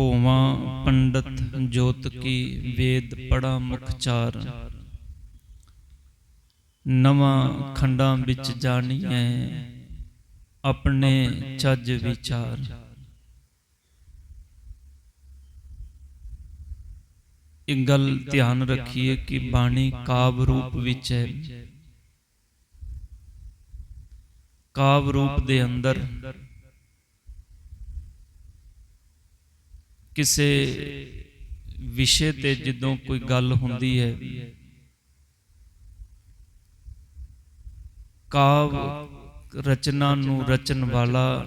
ਹੋਵਾਂ ਪੰਡਤ ਜੋਤ ਕੀ ਵੇਦ ਪੜਾ ਮੁਖਚਾਰ ਨਵਾਂ ਖੰਡਾਂ ਵਿੱਚ ਜਾਣੀਐ ਆਪਣੇ ਚੱਜ ਵਿਚਾਰ। ਇੱਕ ਗੱਲ ਧਿਆਨ ਰੱਖੀਏ ਕਿ ਬਾਣੀ ਕਾਵ ਰੂਪ ਵਿੱਚ ਹੈ। ਕਾਵ ਰੂਪ ਦੇ ਅੰਦਰ ਕਿਸੇ ਵਿਸ਼ੇ ਤੇ ਜਦੋਂ ਕੋਈ ਗੱਲ ਹੁੰਦੀ ਹੈ, ਕਾਵ ਰਚਨਾ ਨੂੰ ਰਚਨ ਵਾਲਾ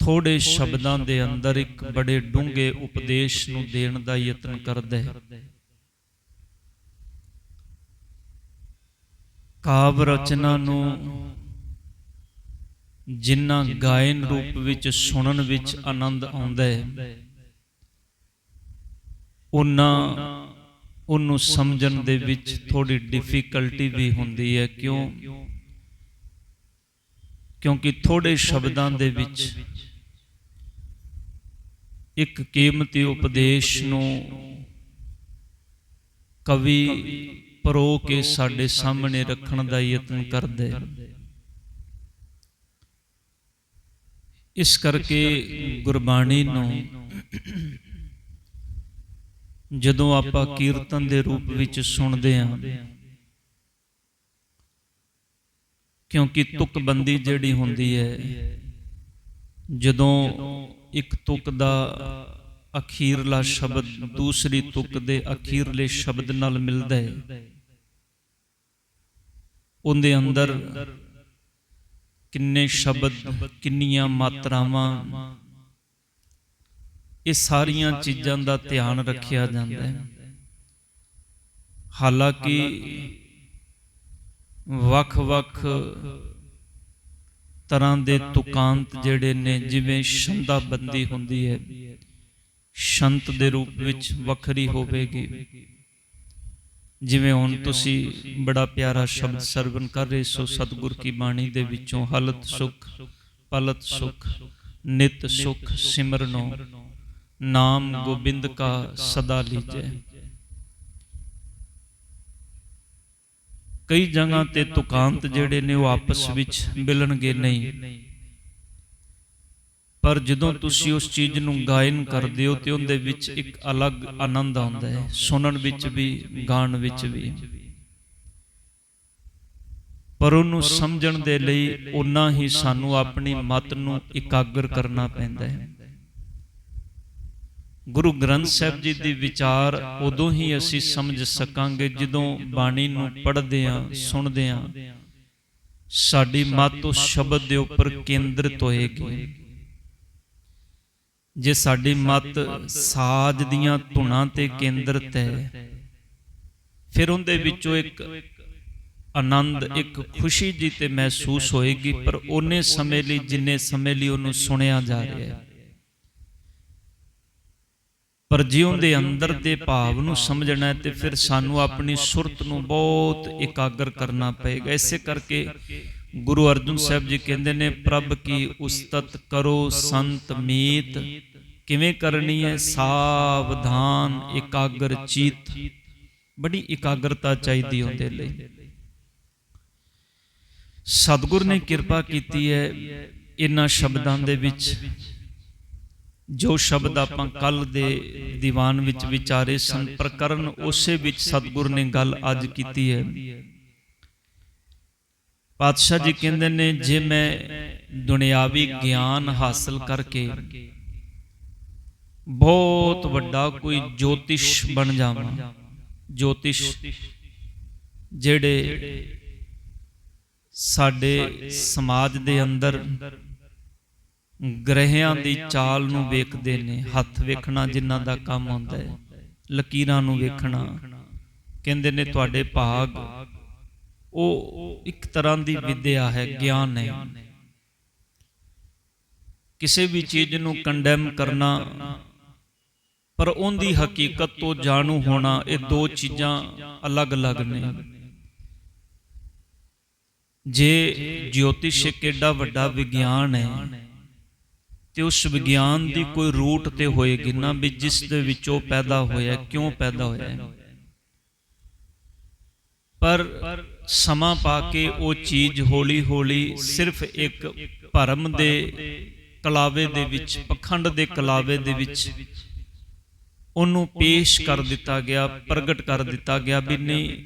ਥੋੜੇ ਸ਼ਬਦਾਂ ਦੇ ਅੰਦਰ ਇੱਕ ਬੜੇ ਡੂੰਘੇ ਉਪਦੇਸ਼ ਨੂੰ ਦੇਣ ਦਾ ਯਤਨ ਕਰਦਾ ਹੈ। ਕਾਵ ਰਚਨਾ ਨੂੰ ਜਿੰਨਾ ਗਾਇਨ ਰੂਪ ਵਿੱਚ ਸੁਣਨ ਵਿੱਚ ਆਨੰਦ ਆਉਂਦਾ ਹੈ। ਉਹਨਾਂ ਉਹਨੂੰ ਸਮਝਣ ਦੇ ਵਿੱਚ ਥੋੜੀ ਡਿਫਿਕਲਟੀ ਵੀ ਹੁੰਦੀ ਹੈ। ਕਿਉਂ? ਕਿਉਂਕਿ ਥੋੜੇ ਸ਼ਬਦਾਂ ਦੇ ਵਿੱਚ ਇੱਕ ਕੀਮਤੀ ਉਪਦੇਸ਼ ਨੂੰ ਕਵੀ ਪਰੋ ਕੇ ਸਾਡੇ ਸਾਹਮਣੇ ਰੱਖਣ ਦਾ ਯਤਨ ਕਰਦੇ। ਇਸ ਕਰਕੇ ਗੁਰਬਾਣੀ ਨੂੰ ਜਦੋਂ ਆਪਾਂ ਕੀਰਤਨ ਦੇ ਰੂਪ ਵਿੱਚ ਸੁਣਦੇ ਹਾਂ, ਕਿਉਂਕਿ ਤੁਕਬੰਦੀ ਜਿਹੜੀ ਹੁੰਦੀ ਹੈ, ਜਦੋਂ ਇੱਕ ਤੁਕ ਦਾ ਅਖੀਰਲਾ ਸ਼ਬਦ ਦੂਸਰੀ ਤੁਕ ਦੇ ਅਖੀਰਲੇ ਸ਼ਬਦ ਨਾਲ ਮਿਲਦਾ ਹੈ, ਉਹਦੇ ਅੰਦਰ ਕਿੰਨੇ ਸ਼ਬਦ ਕਿੰਨੀਆਂ ਮਾਤਰਾਵਾਂ। ਇਹ ਸਾਰੀਆਂ ਚੀਜ਼ਾਂ ਦਾ ਧਿਆਨ ਰੱਖਿਆ ਜਾਂਦਾ ਹੈ। ਹਾਲਾਂਕਿ ਵੱਖ-ਵੱਖ ਤਰ੍ਹਾਂ ਦੇ ਤੁਕਾਂਤ ਜਿਹੜੇ ਨੇ ਜਿਵੇਂ ਸ਼ੰਦਾਬੰਦੀ ਹੁੰਦੀ ਹੈ। ਸ਼ੰਤ ਦੇ ਰੂਪ ਵਿੱਚ ਵੱਖਰੀ ਹੋਵੇਗੀ। ਜਿਵੇਂ ਹੁਣ ਤੁਸੀਂ ਬੜਾ ਪਿਆਰਾ ਸ਼ਬਦ ਸਰਵਨ ਕਰ ਰਹੇ ਸੋ ਸਤਿਗੁਰ ਕੀ ਬਾਣੀ ਦੇ ਵਿੱਚੋਂ ਹਲਤ ਸੁਖ, ਪਲਤ ਸੁਖ, ਨਿਤ ਸੁਖ ਸਿਮਰਨੋ। ਨਾਮ ਗੋਬਿੰਦ ਕਾ ਸਦਾ ਲੀਜੈ। ਕਈ ਜਗ੍ਹਾ ਤੇ ਤੁਕਾਂਤ ਜਿਹੜੇ ਨੇ ਉਹ ਆਪਸ ਵਿੱਚ ਮਿਲਣਗੇ ਨਹੀਂ। ਪਰ ਜਦੋਂ ਤੁਸੀਂ ਉਸ ਚੀਜ਼ ਨੂੰ ਗਾਇਨ ਕਰਦੇ ਹੋ ਤੇ ਉਹਦੇ ਵਿੱਚ ਇੱਕ ਅਲੱਗ ਆਨੰਦ ਆਉਂਦਾ ਹੈ। ਸੁਣਨ ਵਿੱਚ ਵੀ ਗਾਣ ਵਿੱਚ ਵੀ। ਪਰ ਉਹਨੂੰ ਸਮਝਣ ਦੇ ਲਈ ਉਨਾ ਹੀ ਸਾਨੂੰ ਆਪਣੀ ਮਤ ਨੂੰ ਇਕਾਗਰ ਕਰਨਾ ਪੈਂਦਾ ਹੈ। ਗੁਰੂ ਗ੍ਰੰਥ ਸਾਹਿਬ ਜੀ ਦੀ ਵਿਚਾਰ ਉਦੋਂ ਹੀ ਅਸੀਂ ਸਮਝ ਸਕਾਂਗੇ ਜਦੋਂ ਬਾਣੀ ਨੂੰ ਪੜ੍ਹਦੇ ਆਂ ਸੁਣਦੇ ਆਂ ਸਾਡੀ ਮਤ ਉਸ ਸ਼ਬਦ ਦੇ ਉੱਪਰ ਕੇਂਦਰਿਤ ਹੋਏਗੀ। ਜੇ ਸਾਡੀ ਮਤ ਸਾਜ ਦੀਆਂ ਧੁਨਾਂ ਤੇ ਕੇਂਦਰਿਤ ਹੈ ਫਿਰ ਉਹਦੇ ਵਿੱਚੋਂ ਇੱਕ ਆਨੰਦ ਇੱਕ ਖੁਸ਼ੀ ਜੀ ਤੇ ਮਹਿਸੂਸ ਹੋਏਗੀ ਪਰ ਉਹਨੇ ਸਮੇਂ ਲਈ ਜਿੰਨੇ ਸਮੇਂ ਲਈ ਉਹਨੂੰ ਸੁਣਿਆ ਜਾ ਰਿਹਾ ਹੈ। ਪਰ ਜਿਉਂ ਦੇ ਅੰਦਰ ਦੇ ਭਾਵ ਨੂੰ ਸਮਝਣਾ ਹੈ ਤੇ ਫਿਰ ਸਾਨੂੰ ਆਪਣੀ ਸੁਰਤ ਨੂੰ ਬਹੁਤ ਇਕਾਗਰ ਕਰਨਾ ਪਏਗਾ। ਇਸੇ ਕਰਕੇ ਗੁਰੂ ਅਰਜਨ ਸਾਹਿਬ ਜੀ ਕਹਿੰਦੇ ਨੇ, ਪ੍ਰਭ ਕੀ ਉਸਤਤ ਕਰੋ ਸੰਤ ਮੀਤ? ਕਿਵੇਂ ਕਰਨੀ ਹੈ? ਸਾਵਧਾਨ, ਇਕਾਗਰ ਚੀਤ। ਬੜੀ ਇਕਾਗਰਤਾ ਚਾਹੀਦੀ ਹੁੰਦੇ ਲਈ। ਸਤਿਗੁਰ ਨੇ ਕਿਰਪਾ ਕੀਤੀ ਹੈ ਇਹਨਾਂ ਸ਼ਬਦਾਂ ਦੇ ਵਿੱਚ। ਜੋ ਸ਼ਬਦ ਆਪਾਂ ਕੱਲ ਦੇ ਦੀਵਾਨ ਵਿੱਚ ਵਿਚਾਰੇ ਸਨ, ਪ੍ਰਕਰਨ ਉਸੇ ਵਿੱਚ ਸਤਿਗੁਰ ਨੇ ਗੱਲ ਅੱਜ ਕੀਤੀ ਹੈ। ਪਾਤਸ਼ਾਹ ਜੀ ਕਹਿੰਦੇ ਨੇ ਜੇ ਮੈਂ ਦੁਨਿਆਵੀ ਗਿਆਨ ਹਾਸਲ ਕਰਕੇ ਬਹੁਤ ਵੱਡਾ ਕੋਈ ਜੋਤਿਸ਼ ਬਣ ਜਾਵਾਂ। ਜੋਤਿਸ਼ ਜਿਹੜੇ ਸਾਡੇ ਸਮਾਜ ਦੇ ਅੰਦਰ ਗ੍ਰਹਿਆਂ ਦੀ ਚਾਲ ਨੂੰ ਵੇਖਦੇ ਨੇ ਹੱਥ ਵੇਖਣਾ ਜਿਨ੍ਹਾਂ ਦਾ ਕੰਮ ਹੁੰਦਾ ਹੈ। ਲਕੀਰਾਂ ਨੂੰ ਵੇਖਣਾ। ਕਹਿੰਦੇ ਨੇ ਤੁਹਾਡੇ ਭਾਗ ਉਹ ਇੱਕ ਤਰ੍ਹਾਂ ਦੀ ਵਿਦਿਆ ਹੈ, ਗਿਆਨ ਹੈ। ਕਿਸੇ ਵੀ ਚੀਜ਼ ਨੂੰ ਕੰਡੈਮ ਕਰਨਾ, ਪਰ ਉਹਦੀ ਹਕੀਕਤ ਤੋਂ ਜਾਣੂ ਹੋਣਾ, ਇਹ ਦੋ ਚੀਜ਼ਾਂ ਅਲੱਗ-ਅਲੱਗ ਨੇ। ਜੇ ਜੋਤਿਸ਼ ਇੱਕ ਏਡਾ ਵੱਡਾ ਵਿਗਿਆਨ ਹੈ, ਤੇ ਉਸ ਵਿਗਿਆਨ ਦੀ ਕੋਈ ਰੂਟ ਤੇ ਹੋਏਗੀ ਨਾ ਵੀ ਜਿਸ ਦੇ ਵਿੱਚੋਂ ਪੈਦਾ ਹੋਇਆ, ਕਿਉਂ ਪੈਦਾ ਹੋਇਆ। ਪਰ ਸਮਾਂ ਪਾ ਕੇ ਉਹ ਚੀਜ਼ ਹੌਲੀ ਹੌਲੀ ਸਿਰਫ ਇੱਕ ਭਰਮ ਦੇ ਕਲਾਵੇ ਦੇ ਵਿੱਚ, ਪਖੰਡ ਦੇ ਕਲਾਵੇ ਦੇ ਵਿੱਚ ਉਹਨੂੰ ਪੇਸ਼ ਕਰ ਦਿੱਤਾ ਗਿਆ, ਪ੍ਰਗਟ ਕਰ ਦਿੱਤਾ ਗਿਆ ਵੀ ਨਹੀਂ,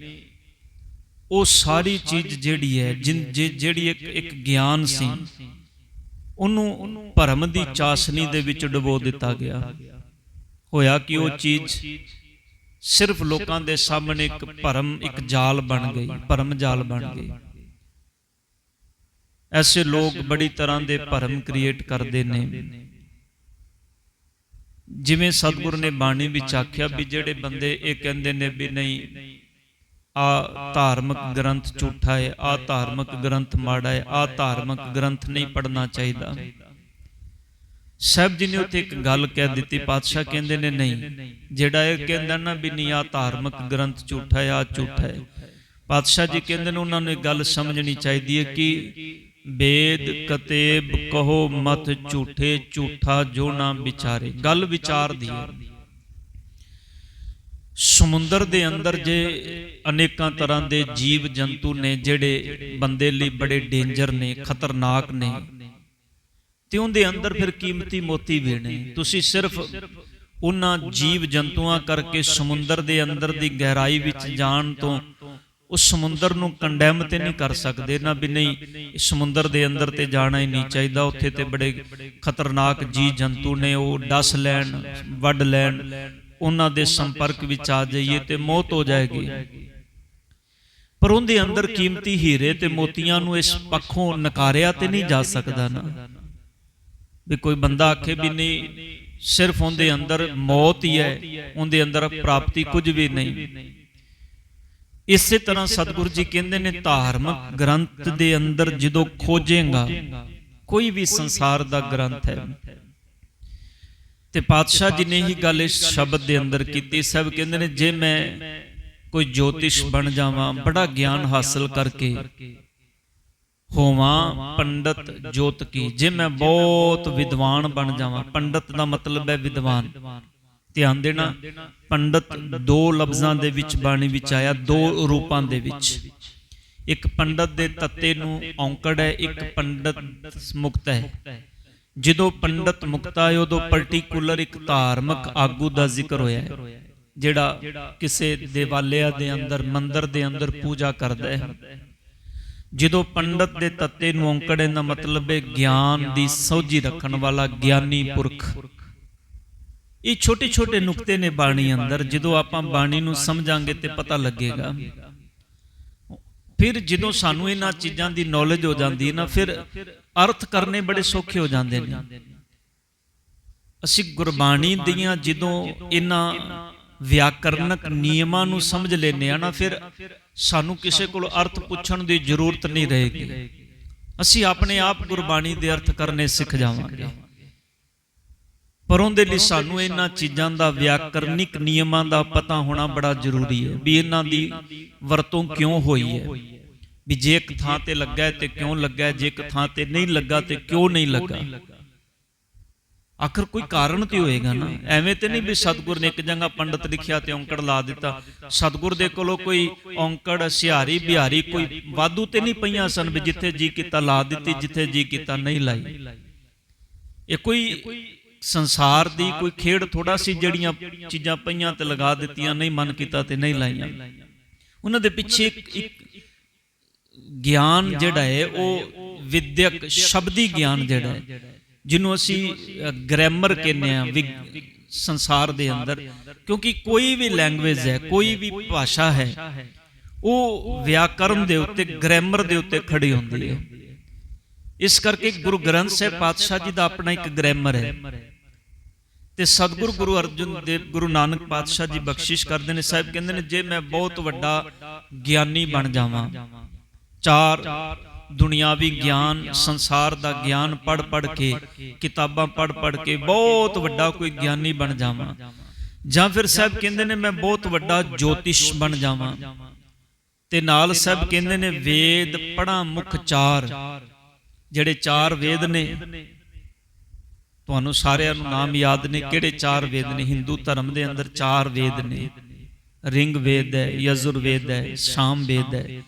ਉਹ ਸਾਰੀ ਚੀਜ਼ ਜਿਹੜੀ ਹੈ, ਜਿਨ- ਜੇ- ਜਿਹੜੀ ਇੱਕ ਇੱਕ ਗਿਆਨ ਸੀ, ਉਹਨੂੰ ਭਰਮ ਦੀ ਚਾਸਨੀ ਦੇ ਵਿੱਚ ਡੁਬੋ ਦਿੱਤਾ ਗਿਆ। ਹੋਇਆ ਕਿ ਉਹ ਚੀਜ਼ ਸਿਰਫ ਲੋਕਾਂ ਦੇ ਸਾਹਮਣੇ ਇੱਕ ਭਰਮ, ਇੱਕ ਜਾਲ ਬਣ ਗਈ, ਭਰਮ ਜਾਲ ਬਣ ਗਈ। ਐਸੇ ਲੋਕ ਬੜੀ ਤਰ੍ਹਾਂ ਦੇ ਭਰਮ ਕ੍ਰੀਏਟ ਕਰਦੇ ਨੇ। ਜਿਵੇਂ ਸਤਿਗੁਰ ਨੇ ਬਾਣੀ ਵਿੱਚ ਆਖਿਆ ਵੀ ਜਿਹੜੇ ਬੰਦੇ ਇਹ ਕਹਿੰਦੇ ਨੇ ਵੀ ਨਹੀਂ, ਆ ਧਾਰਮਿਕ ਗ੍ਰੰਥ ਝੂਠਾ ਹੈ, ਆ ਧਾਰਮਿਕ ਗ੍ਰੰਥ ਮਾੜਾ ਹੈ, ਆ ਧਾਰਮਿਕ ਗ੍ਰੰਥ ਨਹੀਂ ਪੜਨਾ ਚਾਹੀਦਾ। ਸਾਹਿਬ ਜੀ ਨੇ ਉੱਥੇ ਇੱਕ ਗੱਲ ਕਹਿ ਦਿੱਤੀ ਪਾਤਸ਼ਾਹ ਕਹਿੰਦੇ ਨੇ ਨਹੀਂ। ਜਿਹੜਾ ਇਹ ਕਹਿੰਦਾ ਨਾ ਵੀ ਨਹੀਂ ਆ ਧਾਰਮਿਕ ਗ੍ਰੰਥ ਝੂਠਾ ਆ ਝੂਠਾ ਹੈ। ਪਾਤਸ਼ਾਹ ਜੀ ਕਹਿੰਦੇ ਨੇ ਉਹਨਾਂ ਨੂੰ ਇੱਕ ਗੱਲ ਸਮਝਣੀ ਚਾਹੀਦੀ ਹੈ ਕਿ ਵੇਦ ਕਤੇਬ ਕਹੋ ਮਤ ਝੂਠੇ ਝੂਠਾ ਜੋ ਨਾ ਵਿਚਾਰੇ। ਗੱਲ ਵਿਚਾਰ ਦੀ ਹੈ। ਸਮੁੰਦਰ ਦੇ ਅੰਦਰ ਜੇ ਅਨੇਕਾਂ ਤਰ੍ਹਾਂ ਦੇ ਜੀਵ ਜੰਤੂ ਨੇ ਜਿਹੜੇ ਬੰਦੇ ਲਈ ਬੜੇ ਡੇਂਜਰ ਨੇ। ਖਤਰਨਾਕ ਨੇ। ਤੇ ਉਹਦੇ ਅੰਦਰ ਫਿਰ ਕੀਮਤੀ ਮੋਤੀ ਵੀ ਨੇ। ਤੁਸੀਂ ਸਿਰਫ ਉਹਨਾਂ ਜੀਵ ਜੰਤੂਆਂ ਕਰਕੇ ਸਮੁੰਦਰ ਦੇ ਅੰਦਰ ਦੀ ਗਹਿਰਾਈ ਵਿੱਚ ਜਾਣ ਤੋਂ ਉਸ ਸਮੁੰਦਰ ਨੂੰ ਕੰਡੈਮ ਤੇ ਨਹੀਂ ਕਰ ਸਕਦੇ ਨਾ ਵੀ ਨਹੀਂ, ਇਸ ਸਮੁੰਦਰ ਦੇ ਅੰਦਰ ਤੇ ਜਾਣਾ ਹੀ ਨਹੀਂ ਚਾਹੀਦਾ। ਉੱਥੇ ਤੇ ਬੜੇ ਖਤਰਨਾਕ ਜੀ ਜੰਤੂ ਨੇ, ਉਹ ਡਸ ਲੈਣ, ਵੱਢ ਲੈਣ, ਉਹਨਾਂ ਦੇ ਸੰਪਰਕ ਵਿੱਚ ਆ ਜਾਈਏ ਤੇ ਮੌਤ ਹੋ ਜਾਏਗੀ। ਪਰ ਉਹਦੇ ਅੰਦਰ ਕੀਮਤੀ ਹੀਰੇ ਤੇ ਮੋਤੀਆਂ ਨੂੰ ਇਸ ਪੱਖੋਂ ਨਕਾਰਿਆ ਤੇ ਨਹੀਂ ਜਾ ਸਕਦਾ ਨਾ। ਵੀ ਕੋਈ ਬੰਦਾ ਆਖੇ ਵੀ ਨਹੀਂ ਸਿਰਫ ਉਹਦੇ ਅੰਦਰ ਮੌਤ ਹੀ ਹੈ ਉਹਦੇ ਅੰਦਰ ਪ੍ਰਾਪਤੀ ਕੁਝ ਵੀ ਨਹੀਂ। ਇਸੇ ਤਰ੍ਹਾਂ ਸਤਿਗੁਰੂ ਜੀ ਕਹਿੰਦੇ ਨੇ ਧਾਰਮਿਕ ਗ੍ਰੰਥ ਦੇ ਅੰਦਰ ਜਦੋਂ ਖੋਜੇਗਾ ਕੋਈ ਵੀ ਸੰਸਾਰ ਦਾ ਗ੍ਰੰਥ ਹੈ। ਤੇ ਪਾਤਸ਼ਾਹ ਜੀ ਨੇ ਹੀ ਗੱਲ ਇਸ ਸ਼ਬਦ ਦੇ ਅੰਦਰ ਕੀਤੀ। ਸਭ ਕਹਿੰਦੇ ਨੇ ਜੇ ਮੈਂ ਕੋਈ ਜੋਤਿਸ਼ ਬਣ ਜਾਵਾਂ ਬੜਾ ਗਿਆਨ ਹਾਸਲ ਕਰਕੇ। ਹੋਵਾਂ ਪੰਡਤ ਜੋਤ ਕੀ। ਜੇ ਮੈਂ ਬਹੁਤ ਵਿਦਵਾਨ ਬਣ ਜਾਵਾਂ, ਪੰਡਤ ਦਾ ਮਤਲਬ ਹੈ ਵਿਦਵਾਨ। ਧਿਆਨ ਦੇਣਾ, ਪੰਡਤ ਦੋ ਲਫ਼ਜ਼ਾਂ ਦੇ ਵਿੱਚ ਬਾਣੀ ਵਿੱਚ ਆਇਆ, ਦੋ ਰੂਪਾਂ ਦੇ ਵਿੱਚ। ਇੱਕ ਪੰਡਤ ਦੇ ਤੱਤੇ ਨੂੰ ਔਂਕੜ ਹੈ, ਇੱਕ ਪੰਡਤ ਮੁਕਤ ਹੈ। ਜਦੋਂ ਪੰਡਤ ਮੁਕਤਾ ਹੈ ਉਦੋਂ ਪਾਰਟਿਕੂਲਰ ਇੱਕ ਧਾਰਮਿਕ ਆਗੂ ਦਾ ਜ਼ਿਕਰ ਹੋਇਆ ਹੈ, ਜਿਹੜਾ ਕਿਸੇ ਦੇਵਾਲਿਆ ਦੇ ਅੰਦਰ, ਮੰਦਰ ਦੇ ਅੰਦਰ ਪੂਜਾ ਕਰਦਾ ਹੈ। ਜਦੋਂ ਪੰਡਤ ਦੇ ਤੱਤੇ ਨੂੰ ਔਂਕੜਨ ਦਾ ਮਤਲਬ ਹੈ ਗਿਆਨ ਦੀ ਸੌਝੀ ਰੱਖਣ ਵਾਲਾ ਗਿਆਨੀ ਪੁਰਖ। ਇਹ ਛੋਟੇ ਛੋਟੇ ਨੁਕਤੇ ਨੇ ਬਾਣੀ ਅੰਦਰ, ਜਦੋਂ ਆਪਾਂ ਬਾਣੀ ਨੂੰ ਸਮਝਾਂਗੇ ਤੇ ਪਤਾ ਲੱਗੇਗਾ। ਫਿਰ ਜਦੋਂ ਸਾਨੂੰ ਇਹਨਾਂ ਚੀਜ਼ਾਂ ਦੀ ਨੌਲੇਜ ਹੋ ਜਾਂਦੀ ਨਾ, ਫਿਰ ਅਰਥ ਕਰਨੇ ਬੜੇ ਸੌਖੇ ਹੋ ਜਾਂਦੇ ਨੇ। ਅਸੀਂ ਗੁਰਬਾਣੀ ਦੀਆਂ ਜਦੋਂ ਇਹਨਾਂ ਵਿਆਕਰਨਕ ਨਿਯਮਾਂ ਨੂੰ ਸਮਝ ਲੈਨੇ ਆ ਨਾ, ਫਿਰ ਸਾਨੂੰ ਕਿਸੇ ਕੋਲ ਅਰਥ ਪੁੱਛਣ ਦੀ ਜ਼ਰੂਰਤ ਨਹੀਂ ਰਹੇਗੀ। ਅਸੀਂ ਆਪਣੇ ਆਪ ਗੁਰਬਾਣੀ ਦੇ ਅਰਥ ਕਰਨੇ ਸਿੱਖ ਜਾਵਾਂਗੇ। ਪਰ ਉਹਦੇ ਲਈ ਸਾਨੂੰ ਇਹਨਾਂ ਚੀਜ਼ਾਂ ਦਾ ਵਿਆਕਰਨਿਕ ਨਿਯਮਾਂ ਦਾ ਪਤਾ ਹੋਣਾ ਬੜਾ ਜ਼ਰੂਰੀ ਹੈ ਵੀ ਇਹਨਾਂ ਦੀ ਵਰਤੋਂ ਕਿਉਂ ਹੋਈ ਹੈ? ਵੀ ਜੇ ਇੱਕ ਥਾਂ ਤੇ ਲੱਗਾ ਹੈ ਤੇ ਕਿਉਂ ਲੱਗਾ ਹੈ ਜੇ ਇੱਕ ਥਾਂ ਤੇ ਨਹੀਂ ਲੱਗਾ ਤੇ ਕਿਉਂ ਨਹੀਂ ਲੱਗਾ? ਆਖਰ ਕੋਈ ਕਾਰਨ ਤੇ ਹੋਏਗਾ ਨਾ। ਐਵੇਂ ਤੇ ਨਹੀਂ ਵੀ ਸਤਗੁਰ ਨੇ ਇੱਕ ਜਗ੍ਹਾ ਪੰਡਤ ਲਿਖਿਆ ਤੇ ਔਂਕੜ ਲਾ ਦਿੱਤਾ। ਸਤਗੁਰ ਦੇ ਕੋਲੋਂ ਕੋਈ ਔਂਕੜ ਸਿਹਾਰੀ ਬਿਹਾਰੀ ਕੋਈ ਵਾਧੂ ਤੇ ਨਹੀਂ ਪਈਆਂ ਸਨ ਵੀ ਜਿੱਥੇ ਜੀ ਕੀਤਾ ਲਾ ਦਿੱਤੀ ਜਿੱਥੇ ਜੀ ਕੀਤਾ ਨਹੀਂ ਲਾਈ। ਇਹ ਕੋਈ ਸੰਸਾਰ ਦੀ ਕੋਈ ਖੇਡ ਥੋੜਾ ਸੀ ਜਿਹੜੀਆਂ ਚੀਜ਼ਾਂ ਪਈਆਂ ਤੇ ਲਗਾ ਦਿੱਤੀਆਂ ਨਹੀਂ ਮਨ ਕੀਤਾ ਤੇ ਨਹੀਂ ਲਾਈਆਂ। ਉਹਨਾਂ ਦੇ ਪਿੱਛੇ ਇੱਕ ਗਿਆਨ ਜਿਹੜਾ ਹੈ ਉਹ ਵਿਦਿਅਕ ਸ਼ਬਦੀ ਗਿਆਨ ਜਿਹੜਾ ਹੈ ਜਿਹਨੂੰ ਅਸੀਂ ਗ੍ਰਾਮਰ ਕਹਿੰਦੇ ਆ ਸੰਸਾਰ ਦੇ ਅੰਦਰ। ਕਿਉਂਕਿ ਕੋਈ ਵੀ ਲੈਂਗੁਏਜ ਹੈ ਕੋਈ ਵੀ ਭਾਸ਼ਾ ਹੈ ਉਹ ਵਿਆਕਰਨ ਦੇ ਉੱਤੇ ਗ੍ਰਾਮਰ ਦੇ ਉੱਤੇ ਖੜੀ ਹੁੰਦੀ ਹੈ। ਇਸ ਕਰਕੇ ਗੁਰੂ ਗ੍ਰੰਥ ਸਾਹਿਬ ਪਾਤਸ਼ਾਹ ਜੀ ਦਾ ਆਪਣਾ ਇੱਕ ਗ੍ਰਾਮਰ ਹੈ। ਤੇ ਸਤਿਗੁਰੂ ਗੁਰੂ ਅਰਜਨ ਦੇਵ ਗੁਰੂ ਨਾਨਕ ਪਾਤਸ਼ਾਹ ਜੀ ਬਖਸ਼ਿਸ਼ ਕਰਦੇ ਨੇ। ਸਾਹਿਬ ਕਹਿੰਦੇ ਨੇ ਜੇ ਮੈਂ ਬਹੁਤ ਵੱਡਾ ਗਿਆਨੀ ਬਣ ਜਾਵਾਂ। ਚਾਰ ਦੁਨਿਆਵੀ ਗਿਆਨ, ਸੰਸਾਰ ਦਾ ਗਿਆਨ ਪੜ ਪੜ ਕੇ, ਕਿਤਾਬਾਂ ਪੜ ਪੜ ਕੇ ਬਹੁਤ ਵੱਡਾ ਕੋਈ ਗਿਆਨੀ ਬਣ ਜਾਵਾਂ। ਜਾਂ ਫਿਰ ਸਾਹਿਬ ਕਹਿੰਦੇ ਨੇ ਮੈਂ ਬਹੁਤ ਵੱਡਾ ਜੋਤਿਸ਼ ਬਣ ਜਾਵਾਂ। ਤੇ ਨਾਲ ਸਾਹਿਬ ਕਹਿੰਦੇ ਨੇ ਵੇਦ ਪੜਾ ਮੁਖ ਚਾਰ, ਜਿਹੜੇ ਚਾਰ ਵੇਦ ਨੇ। ਤੁਹਾਨੂੰ ਸਾਰਿਆਂ ਨੂੰ ਨਾਮ ਯਾਦ ਨੇ ਕਿਹੜੇ ਚਾਰ ਵੇਦ ਨੇ? ਹਿੰਦੂ ਧਰਮ ਦੇ ਅੰਦਰ ਚਾਰ ਵੇਦ ਨੇ। ਰਿੰਗ ਵੇਦ ਹੈ, ਯਜੁਰ ਵੇਦ ਹੈ, ਸ਼ਾਮ ਵੇਦ ਹੈ।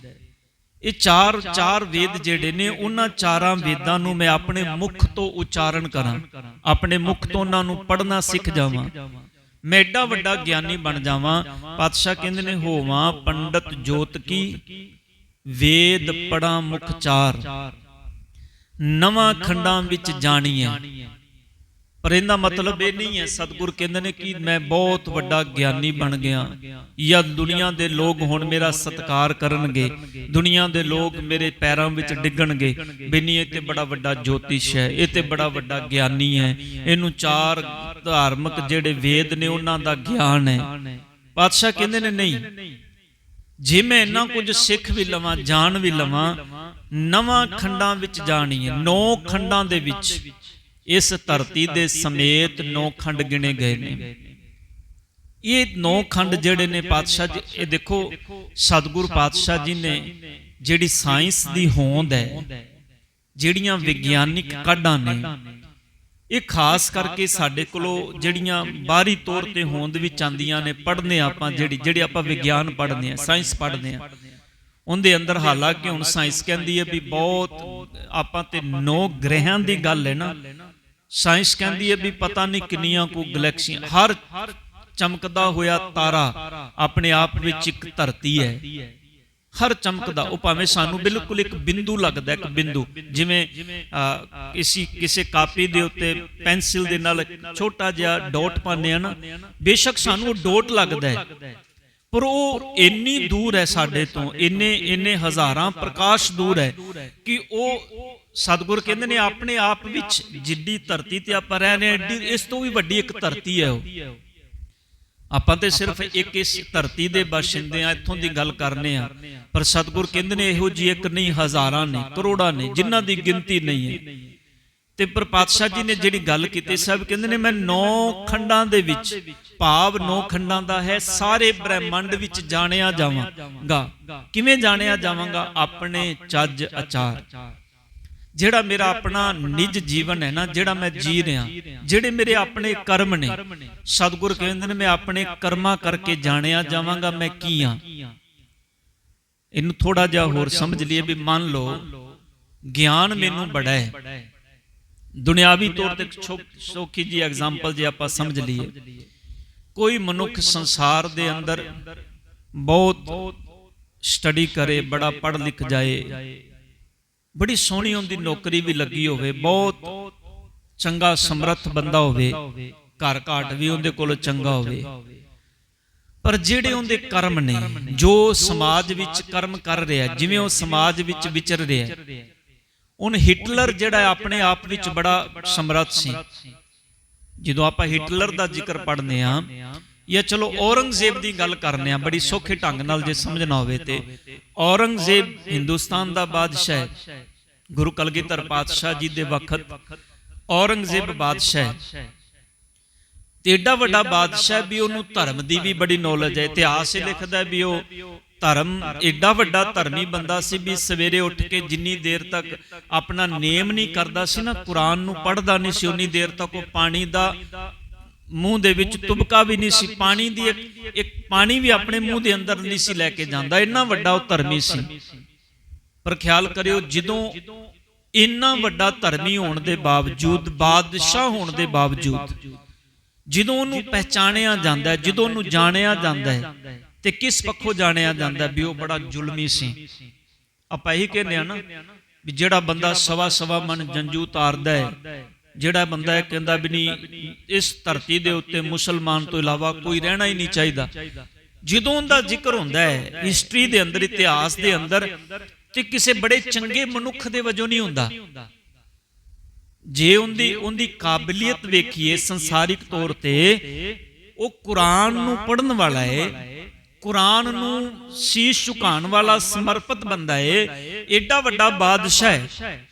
ਇਹ ਚਾਰ ਚਾਰ ਵੇਦ ਜਿਹੜੇ ਨੇ, ਉਹਨਾਂ ਚਾਰਾਂ ਵੇਦਾਂ ਨੂੰ ਮੈਂ ਆਪਣੇ ਮੁਖ ਤੋਂ ਉਚਾਰਨ ਕਰਾਂ। ਆਪਣੇ ਮੁਖ ਤੋਂ ਉਹਨਾਂ ਨੂੰ ਪੜ੍ਹਨਾ ਸਿੱਖ ਜਾਵਾਂ। ਮੈਂ ਐਡਾ ਵੱਡਾ ਗਿਆਨੀ ਬਣ ਜਾਵਾਂ। ਪਾਤਸ਼ਾਹ ਕਹਿੰਦੇ ਨੇ, ਹੋਵਾਂ ਪੰਡਤ ਜੋਤ ਕੀ? ਵੇਦ ਪੜਾ ਮੁਖ ਚਾਰ। ਨਵਾਂ ਖੰਡਾਂ ਵਿੱਚ ਜਾਣੀਐ। ਪਰ ਇਹਦਾ ਮਤਲਬ ਇਹ ਨਹੀਂ ਹੈ, ਸਤਿਗੁਰ ਕਹਿੰਦੇ ਨੇ ਕਿ ਮੈਂ ਬਹੁਤ ਵੱਡਾ ਗਿਆਨੀ ਬਣ ਗਿਆ। ਜਾਂ ਦੁਨੀਆ ਦੇ ਲੋਕ ਹੁਣ ਮੇਰਾ ਸਤਿਕਾਰ ਕਰਨਗੇ। ਦੁਨੀਆ ਦੇ ਲੋਕ ਮੇਰੇ ਪੈਰਾਂ ਵਿੱਚ ਡਿੱਗਣਗੇ। ਬੇਨੀ ਇਹ ਤੇ ਬੜਾ ਵੱਡਾ ਜੋਤਿਸ਼ ਹੈ, ਇਹ ਤੇ ਬੜਾ ਵੱਡਾ ਗਿਆਨੀ ਹੈ। ਇਹਨੂੰ ਚਾਰ ਧਾਰਮਿਕ ਜਿਹੜੇ ਵੇਦ ਨੇ, ਉਹਨਾਂ ਦਾ ਗਿਆਨ ਹੈ। ਪਾਤਸ਼ਾਹ ਕਹਿੰਦੇ ਨੇ, ਨਹੀਂ। ਜੇ ਮੈਂ ਇੰਨਾ ਕੁਝ ਸਿੱਖ ਵੀ ਲਵਾਂ, ਜਾਣ ਵੀ ਲਵਾਂ, ਨਵਾਂ ਖੰਡਾਂ ਵਿੱਚ ਜਾਣੀ ਹੈ, ਨੌ ਖੰਡਾਂ ਦੇ ਵਿੱਚ। ਇਸ ਧਰਤੀ ਦੇ ਸਮੇਤ ਨੌ ਖੰਡ ਗਿਣੇ ਗਏ ਨੇ। ਇਹ ਨੌ ਖੰਡ ਜਿਹੜੇ ਨੇ ਪਾਤਸ਼ਾਹ ਜੀ, ਇਹ ਦੇਖੋ, ਸਤਿਗੁਰ ਪਾਤਸ਼ਾਹ ਜੀ ਨੇ ਜਿਹੜੀ ਸਾਇੰਸ ਦੀ ਹੋਂਦ ਹੈ, ਜਿਹੜੀਆਂ ਵਿਗਿਆਨਿਕ ਕਾਢਾਂ ਨੇ, ਇਹ ਖਾਸ ਕਰਕੇ ਸਾਡੇ ਕੋਲੋਂ ਜਿਹੜੀਆਂ ਬਾਹਰੀ ਤੌਰ ਤੇ ਹੋਂਦ ਵਿੱਚ ਆਂਦੀਆਂ ਨੇ ਪੜ੍ਹਨੇ ਆਪਾਂ ਜਿਹੜੀ, ਜਿਹੜੇ ਆਪਾਂ ਵਿਗਿਆਨ ਪੜ੍ਹਨੇ ਆ ਸਾਇੰਸ ਪੜ੍ਹਨੇ ਆ ਉਹਦੇ ਅੰਦਰ ਹਾਲਾਂਕਿ ਹੁਣ ਸਾਇੰਸ ਕਹਿੰਦੀ ਹੈ ਵੀ ਬਹੁਤ ਆਪਾਂ ਤੇ ਨੌ ਗ੍ਰਹਿਆਂ ਦੀ ਗੱਲ ਹੈ ਨਾ ਸਾਇੰਸ ਕਹਿੰਦੀ ਹੈ ਵੀ ਪਤਾ ਨਹੀਂ ਕਿੰਨੀਆਂ ਕੋ ਗੈਲੈਕਸੀਆਂ। ਹਰ ਚਮਕਦਾ ਹੋਇਆ ਤਾਰਾ ਆਪਣੇ ਆਪ ਵਿੱਚ ਇੱਕ ਧਰਤੀ ਹੈ। ਹਰ ਚਮਕਦਾ। ਉਹ ਭਾਵੇਂ ਸਾਨੂੰ ਬਿਲਕੁਲ ਇੱਕ ਬਿੰਦੂ ਲੱਗਦਾ ਇੱਕ ਬਿੰਦੂ। ਜਿਵੇਂ ਕਿਸੇ ਕਿਸੇ ਕਾਪੀ ਦੇ ਉੱਤੇ ਪੈਨਸਿਲ ਦੇ ਨਾਲ ਛੋਟਾ ਜਿਹਾ ਡਾਟ ਪਾਉਂਦੇ ਆ ਨਾ ਬੇਸ਼ੱਕ ਸਾਨੂੰ ਉਹ ਡਾਟ ਲੱਗਦਾ ਹੈ। ਪਰ ਉਹ ਇੰਨੀ ਦੂਰ ਹੈ ਸਾਡੇ ਤੋਂ ਇੰਨੇ ਇੰਨੇ ਹਜ਼ਾਰਾਂ ਪ੍ਰਕਾਸ਼ ਦੂਰ ਹੈ ਕਿ ਉਹ ਸਤਿਗੁਰ ਕਹਿੰਦੇ ਨੇ, ਆਪਣੇ ਆਪ ਵਿੱਚ ਜਿੱਡੀ ਧਰਤੀ ਤੇ ਆਪਾਂ ਰਹਿ ਰਹੇ ਹਾਂ ਇਸ ਤੋਂ ਵੀ ਵੱਡੀ ਇੱਕ ਧਰਤੀ ਹੈ ਉਹ। ਆਪਾਂ ਤੇ ਸਿਰਫ ਇੱਕ ਇਸ ਧਰਤੀ ਦੇ ਬਾਸ਼ਿੰਦੇ ਆ ਇੱਥੋਂ ਦੀ ਗੱਲ ਕਰਨੇ ਆ ਪਰ ਸਤਿਗੁਰ ਕਹਿੰਦੇ ਨੇ, ਇਹੋ ਜੀ ਇੱਕ ਨਹੀਂ, ਹਜ਼ਾਰਾਂ ਨੇ, ਕਰੋੜਾਂ ਨੇ, ਜਿਨ੍ਹਾਂ ਦੀ ਗਿਣਤੀ ਨਹੀਂ ਹੈ। ਤੇ ਪਰ ਪਾਤਸ਼ਾਹ ਜੀ ਨੇ ਜਿਹੜੀ ਗੱਲ ਕੀਤੀ, ਸਭ ਕਹਿੰਦੇ ਨੇ, ਮੈਂ ਨੌ ਖੰਡਾਂ ਦੇ ਵਿੱਚ, ਭਾਵ ਨੌ ਖੰਡਾਂ ਦਾ ਹੈ, ਸਾਰੇ ਬ੍ਰਹਿਮੰਡ ਵਿੱਚ ਜਾਣਿਆ ਜਾਵਾਂਗਾ। ਕਿਵੇਂ ਜਾਣਿਆ ਜਾਵਾਂਗਾ? ਆਪਣੇ ਚੱਜ ਆਚਾਰ। ਜਿਹੜਾ ਮੇਰਾ ਆਪਣਾ ਨਿੱਜ ਜੀਵਨ ਹੈ ਨਾ, ਜਿਹੜਾ ਮੈਂ ਜੀ ਰਿਹਾ, ਜਿਹੜੇ ਮੇਰੇ ਆਪਣੇ ਕਰਮ ਨੇ, ਸਤਿਗੁਰ ਕਹਿੰਦੇ ਨੇ, ਮੈਂ ਆਪਣੇ ਕਰਮਾਂ ਕਰਕੇ ਜਾਣਿਆ ਜਾਵਾਂਗਾ, ਮੈਂ ਕੀ ਹਾਂ? ਇਹਨੂੰ ਥੋੜਾ ਜਿਹਾ ਹੋਰ ਸਮਝ ਲਈਏ ਵੀ ਮੰਨ ਲਓ, ਗਿਆਨ ਮੈਨੂੰ ਬੜਾ ਹੈ। ਦੁਨਿਆਵੀ ਤੌਰ ਤੇ ਸੋਖੀ ਛੋ- ਜੀ ਐਗਜ਼ਾਮਪਲ ਜੇ ਆਪਾਂ ਸਮਝ ਲਈਏ, ਕੋਈ ਮਨੁੱਖ ਸੰਸਾਰ ਦੇ ਅੰਦਰ ਬਹੁਤ ਸਟੱਡੀ ਕਰੇ, ਬੜਾ ਪੜ੍ਹ ਲਿਖ ਜਾਏ ਬੜੀ ਸੋਹਣੀ ਉਹਦੀ ਨੌਕਰੀ ਵੀ ਲੱਗੀ ਹੋਵੇ, ਬਹੁਤ ਚੰਗਾ ਸਮਰੱਥ ਬੰਦਾ ਹੋਵੇ, ਘਰ ਘਾਟ ਵੀ ਉਹਦੇ ਕੋਲ ਚੰਗਾ ਹੋਵੇ। ਪਰ ਜਿਹੜੇ ਉਹਦੇ ਕਰਮ ਨੇ, ਜੋ ਸਮਾਜ ਵਿੱਚ ਕਰਮ ਕਰ ਰਿਹਾ, ਜਿਵੇਂ ਉਹ ਸਮਾਜ ਵਿੱਚ ਵਿਚਰ ਰਿਹਾ ਉਹਨ ਹਿਟਲਰ ਜਿਹੜਾ ਆਪਣੇ ਆਪ ਵਿੱਚ ਬੜਾ ਸਮਰੱਥ ਸੀ। ਜਦੋਂ ਆਪਾਂ ਹਿਟਲਰ ਦਾ ਜ਼ਿਕਰ ਪੜ੍ਹਨੇ ਆ ਜਾਂ ਚਲੋ ਔਰੰਗਜ਼ੇਬ ਦੀ ਗੱਲ ਕਰਨੇ ਆ ਬੜੀ ਸੌਖੇ ਢੰਗ ਨਾਲ ਜੇ ਸਮਝਣਾ ਹੋਵੇ ਤੇ, ਔਰੰਗਜ਼ੇਬ ਹਿੰਦੁਸਤਾਨ ਦਾ ਬਾਦਸ਼ਾਹ ਹੈ। ਗੁਰੂ ਕਲਗੀਧਰ ਪਾਤਸ਼ਾਹ ਜੀ ਦੇ ਵਕਤ ਔਰੰਗਜ਼ੇਬ ਬਾਦਸ਼ਾਹ ਤੇ ਏਡਾ ਵੱਡਾ ਬਾਦਸ਼ਾਹ ਵੀ ਉਹਨੂੰ ਧਰਮ ਦੀ ਵੀ ਬੜੀ ਨੌਲੇਜ ਹੈ। ਇਤਿਹਾਸ ਇਹ ਲਿਖਦਾ ਵੀ ਉਹ ਧਰਮ ਏਡਾ ਵੱਡਾ ਧਰਮੀ ਬੰਦਾ ਸੀ ਵੀ ਸਵੇਰੇ ਉੱਠ ਕੇ ਜਿੰਨੀ ਦੇਰ ਤੱਕ ਆਪਣਾ ਨੇਮ ਨਹੀਂ ਕਰਦਾ ਸੀ ਨਾ, ਕੁਰਾਨ ਨੂੰ ਪੜ੍ਹਦਾ ਨਹੀਂ ਸੀ, ਉਨੀ ਦੇਰ ਤੱਕ ਉਹ ਪਾਣੀ ਦਾ ਮੂੰਹ ਦੇ ਵਿੱਚ ਤੁਬਕਾ ਵੀ ਨਹੀਂ ਸੀ। ਪਾਣੀ ਦੀ ਇੱਕ ਇੱਕ ਪਾਣੀ ਵੀ ਆਪਣੇ ਮੂੰਹ ਦੇ ਅੰਦਰ ਨਹੀਂ ਸੀ ਲੈ ਕੇ ਜਾਂਦਾ। ਇੰਨਾ ਵੱਡਾ ਉਹ ਧਰਮੀ ਸੀ। ਪਰ ਖਿਆਲ ਕਰਿਓ, ਜਦੋਂ ਇੰਨਾ ਵੱਡਾ ਧਰਮੀ ਹੋਣ ਦੇ ਬਾਵਜੂਦ ਬਾਦਸ਼ਾਹ ਹੋਣ ਦੇ ਬਾਵਜੂਦ ਜਦੋਂ ਉਹਨੂੰ ਪਹਿਚਾਣਿਆ ਜਾਂਦਾ ਹੈ ਜਦੋਂ ਉਹਨੂੰ ਜਾਣਿਆ ਜਾਂਦਾ ਹੈ ਤੇ ਕਿਸ ਪੱਖੋਂ ਜਾਣਿਆ ਜਾਂਦਾ ਵੀ ਉਹ ਬੜਾ ਜ਼ੁਲਮੀ ਸੀ। ਆਪਾਂ ਇਹੀ ਕਹਿੰਦੇ ਆ ਨਾ ਵੀ ਜਿਹੜਾ ਬੰਦਾ ਸਵਾ ਸਵਾ ਮਨ ਜੰਜੂ ਤਾਰਦਾ ਹੈ ਜਿਹੜਾ ਬੰਦਾ ਇਹ ਕਹਿੰਦਾ ਵੀ ਨਹੀਂ ਇਸ ਧਰਤੀ ਦੇ ਉੱਤੇ ਮੁਸਲਮਾਨ ਤੋਂ ਇਲਾਵਾ ਕੋਈ ਰਹਿਣਾ ਹੀ ਨਹੀਂ ਚਾਹੀਦਾ। ਜਦੋਂ ਉਹਦਾ ਜ਼ਿਕਰ ਹੁੰਦਾ ਹੈ ਹਿਸਟਰੀ ਦੇ ਅੰਦਰ ਇਤਿਹਾਸ ਦੇ ਅੰਦਰ ਤੇ ਕਿਸੇ ਬੜੇ ਚੰਗੇ ਮਨੁੱਖ ਦੇ ਵਜੋਂ ਨਹੀਂ ਹੁੰਦਾ। ਜੇ ਉਹਦੀ ਉਹਦੀ ਕਾਬਲੀਅਤ ਵੇਖੀਏ ਸੰਸਾਰਿਕ ਤੌਰ ਤੇ, ਉਹ ਕੁਰਾਨ ਨੂੰ ਪੜਨ ਵਾਲਾ ਹੈ ਕੁਰਾਨ ਨੂੰ ਸੀਸ ਝੁਕਾਉਣ ਵਾਲਾ ਸਮਰਪਿਤ ਬੰਦਾ ਹੈ ਏਡਾ ਵੱਡਾ ਬਾਦਸ਼ਾਹ ਹੈ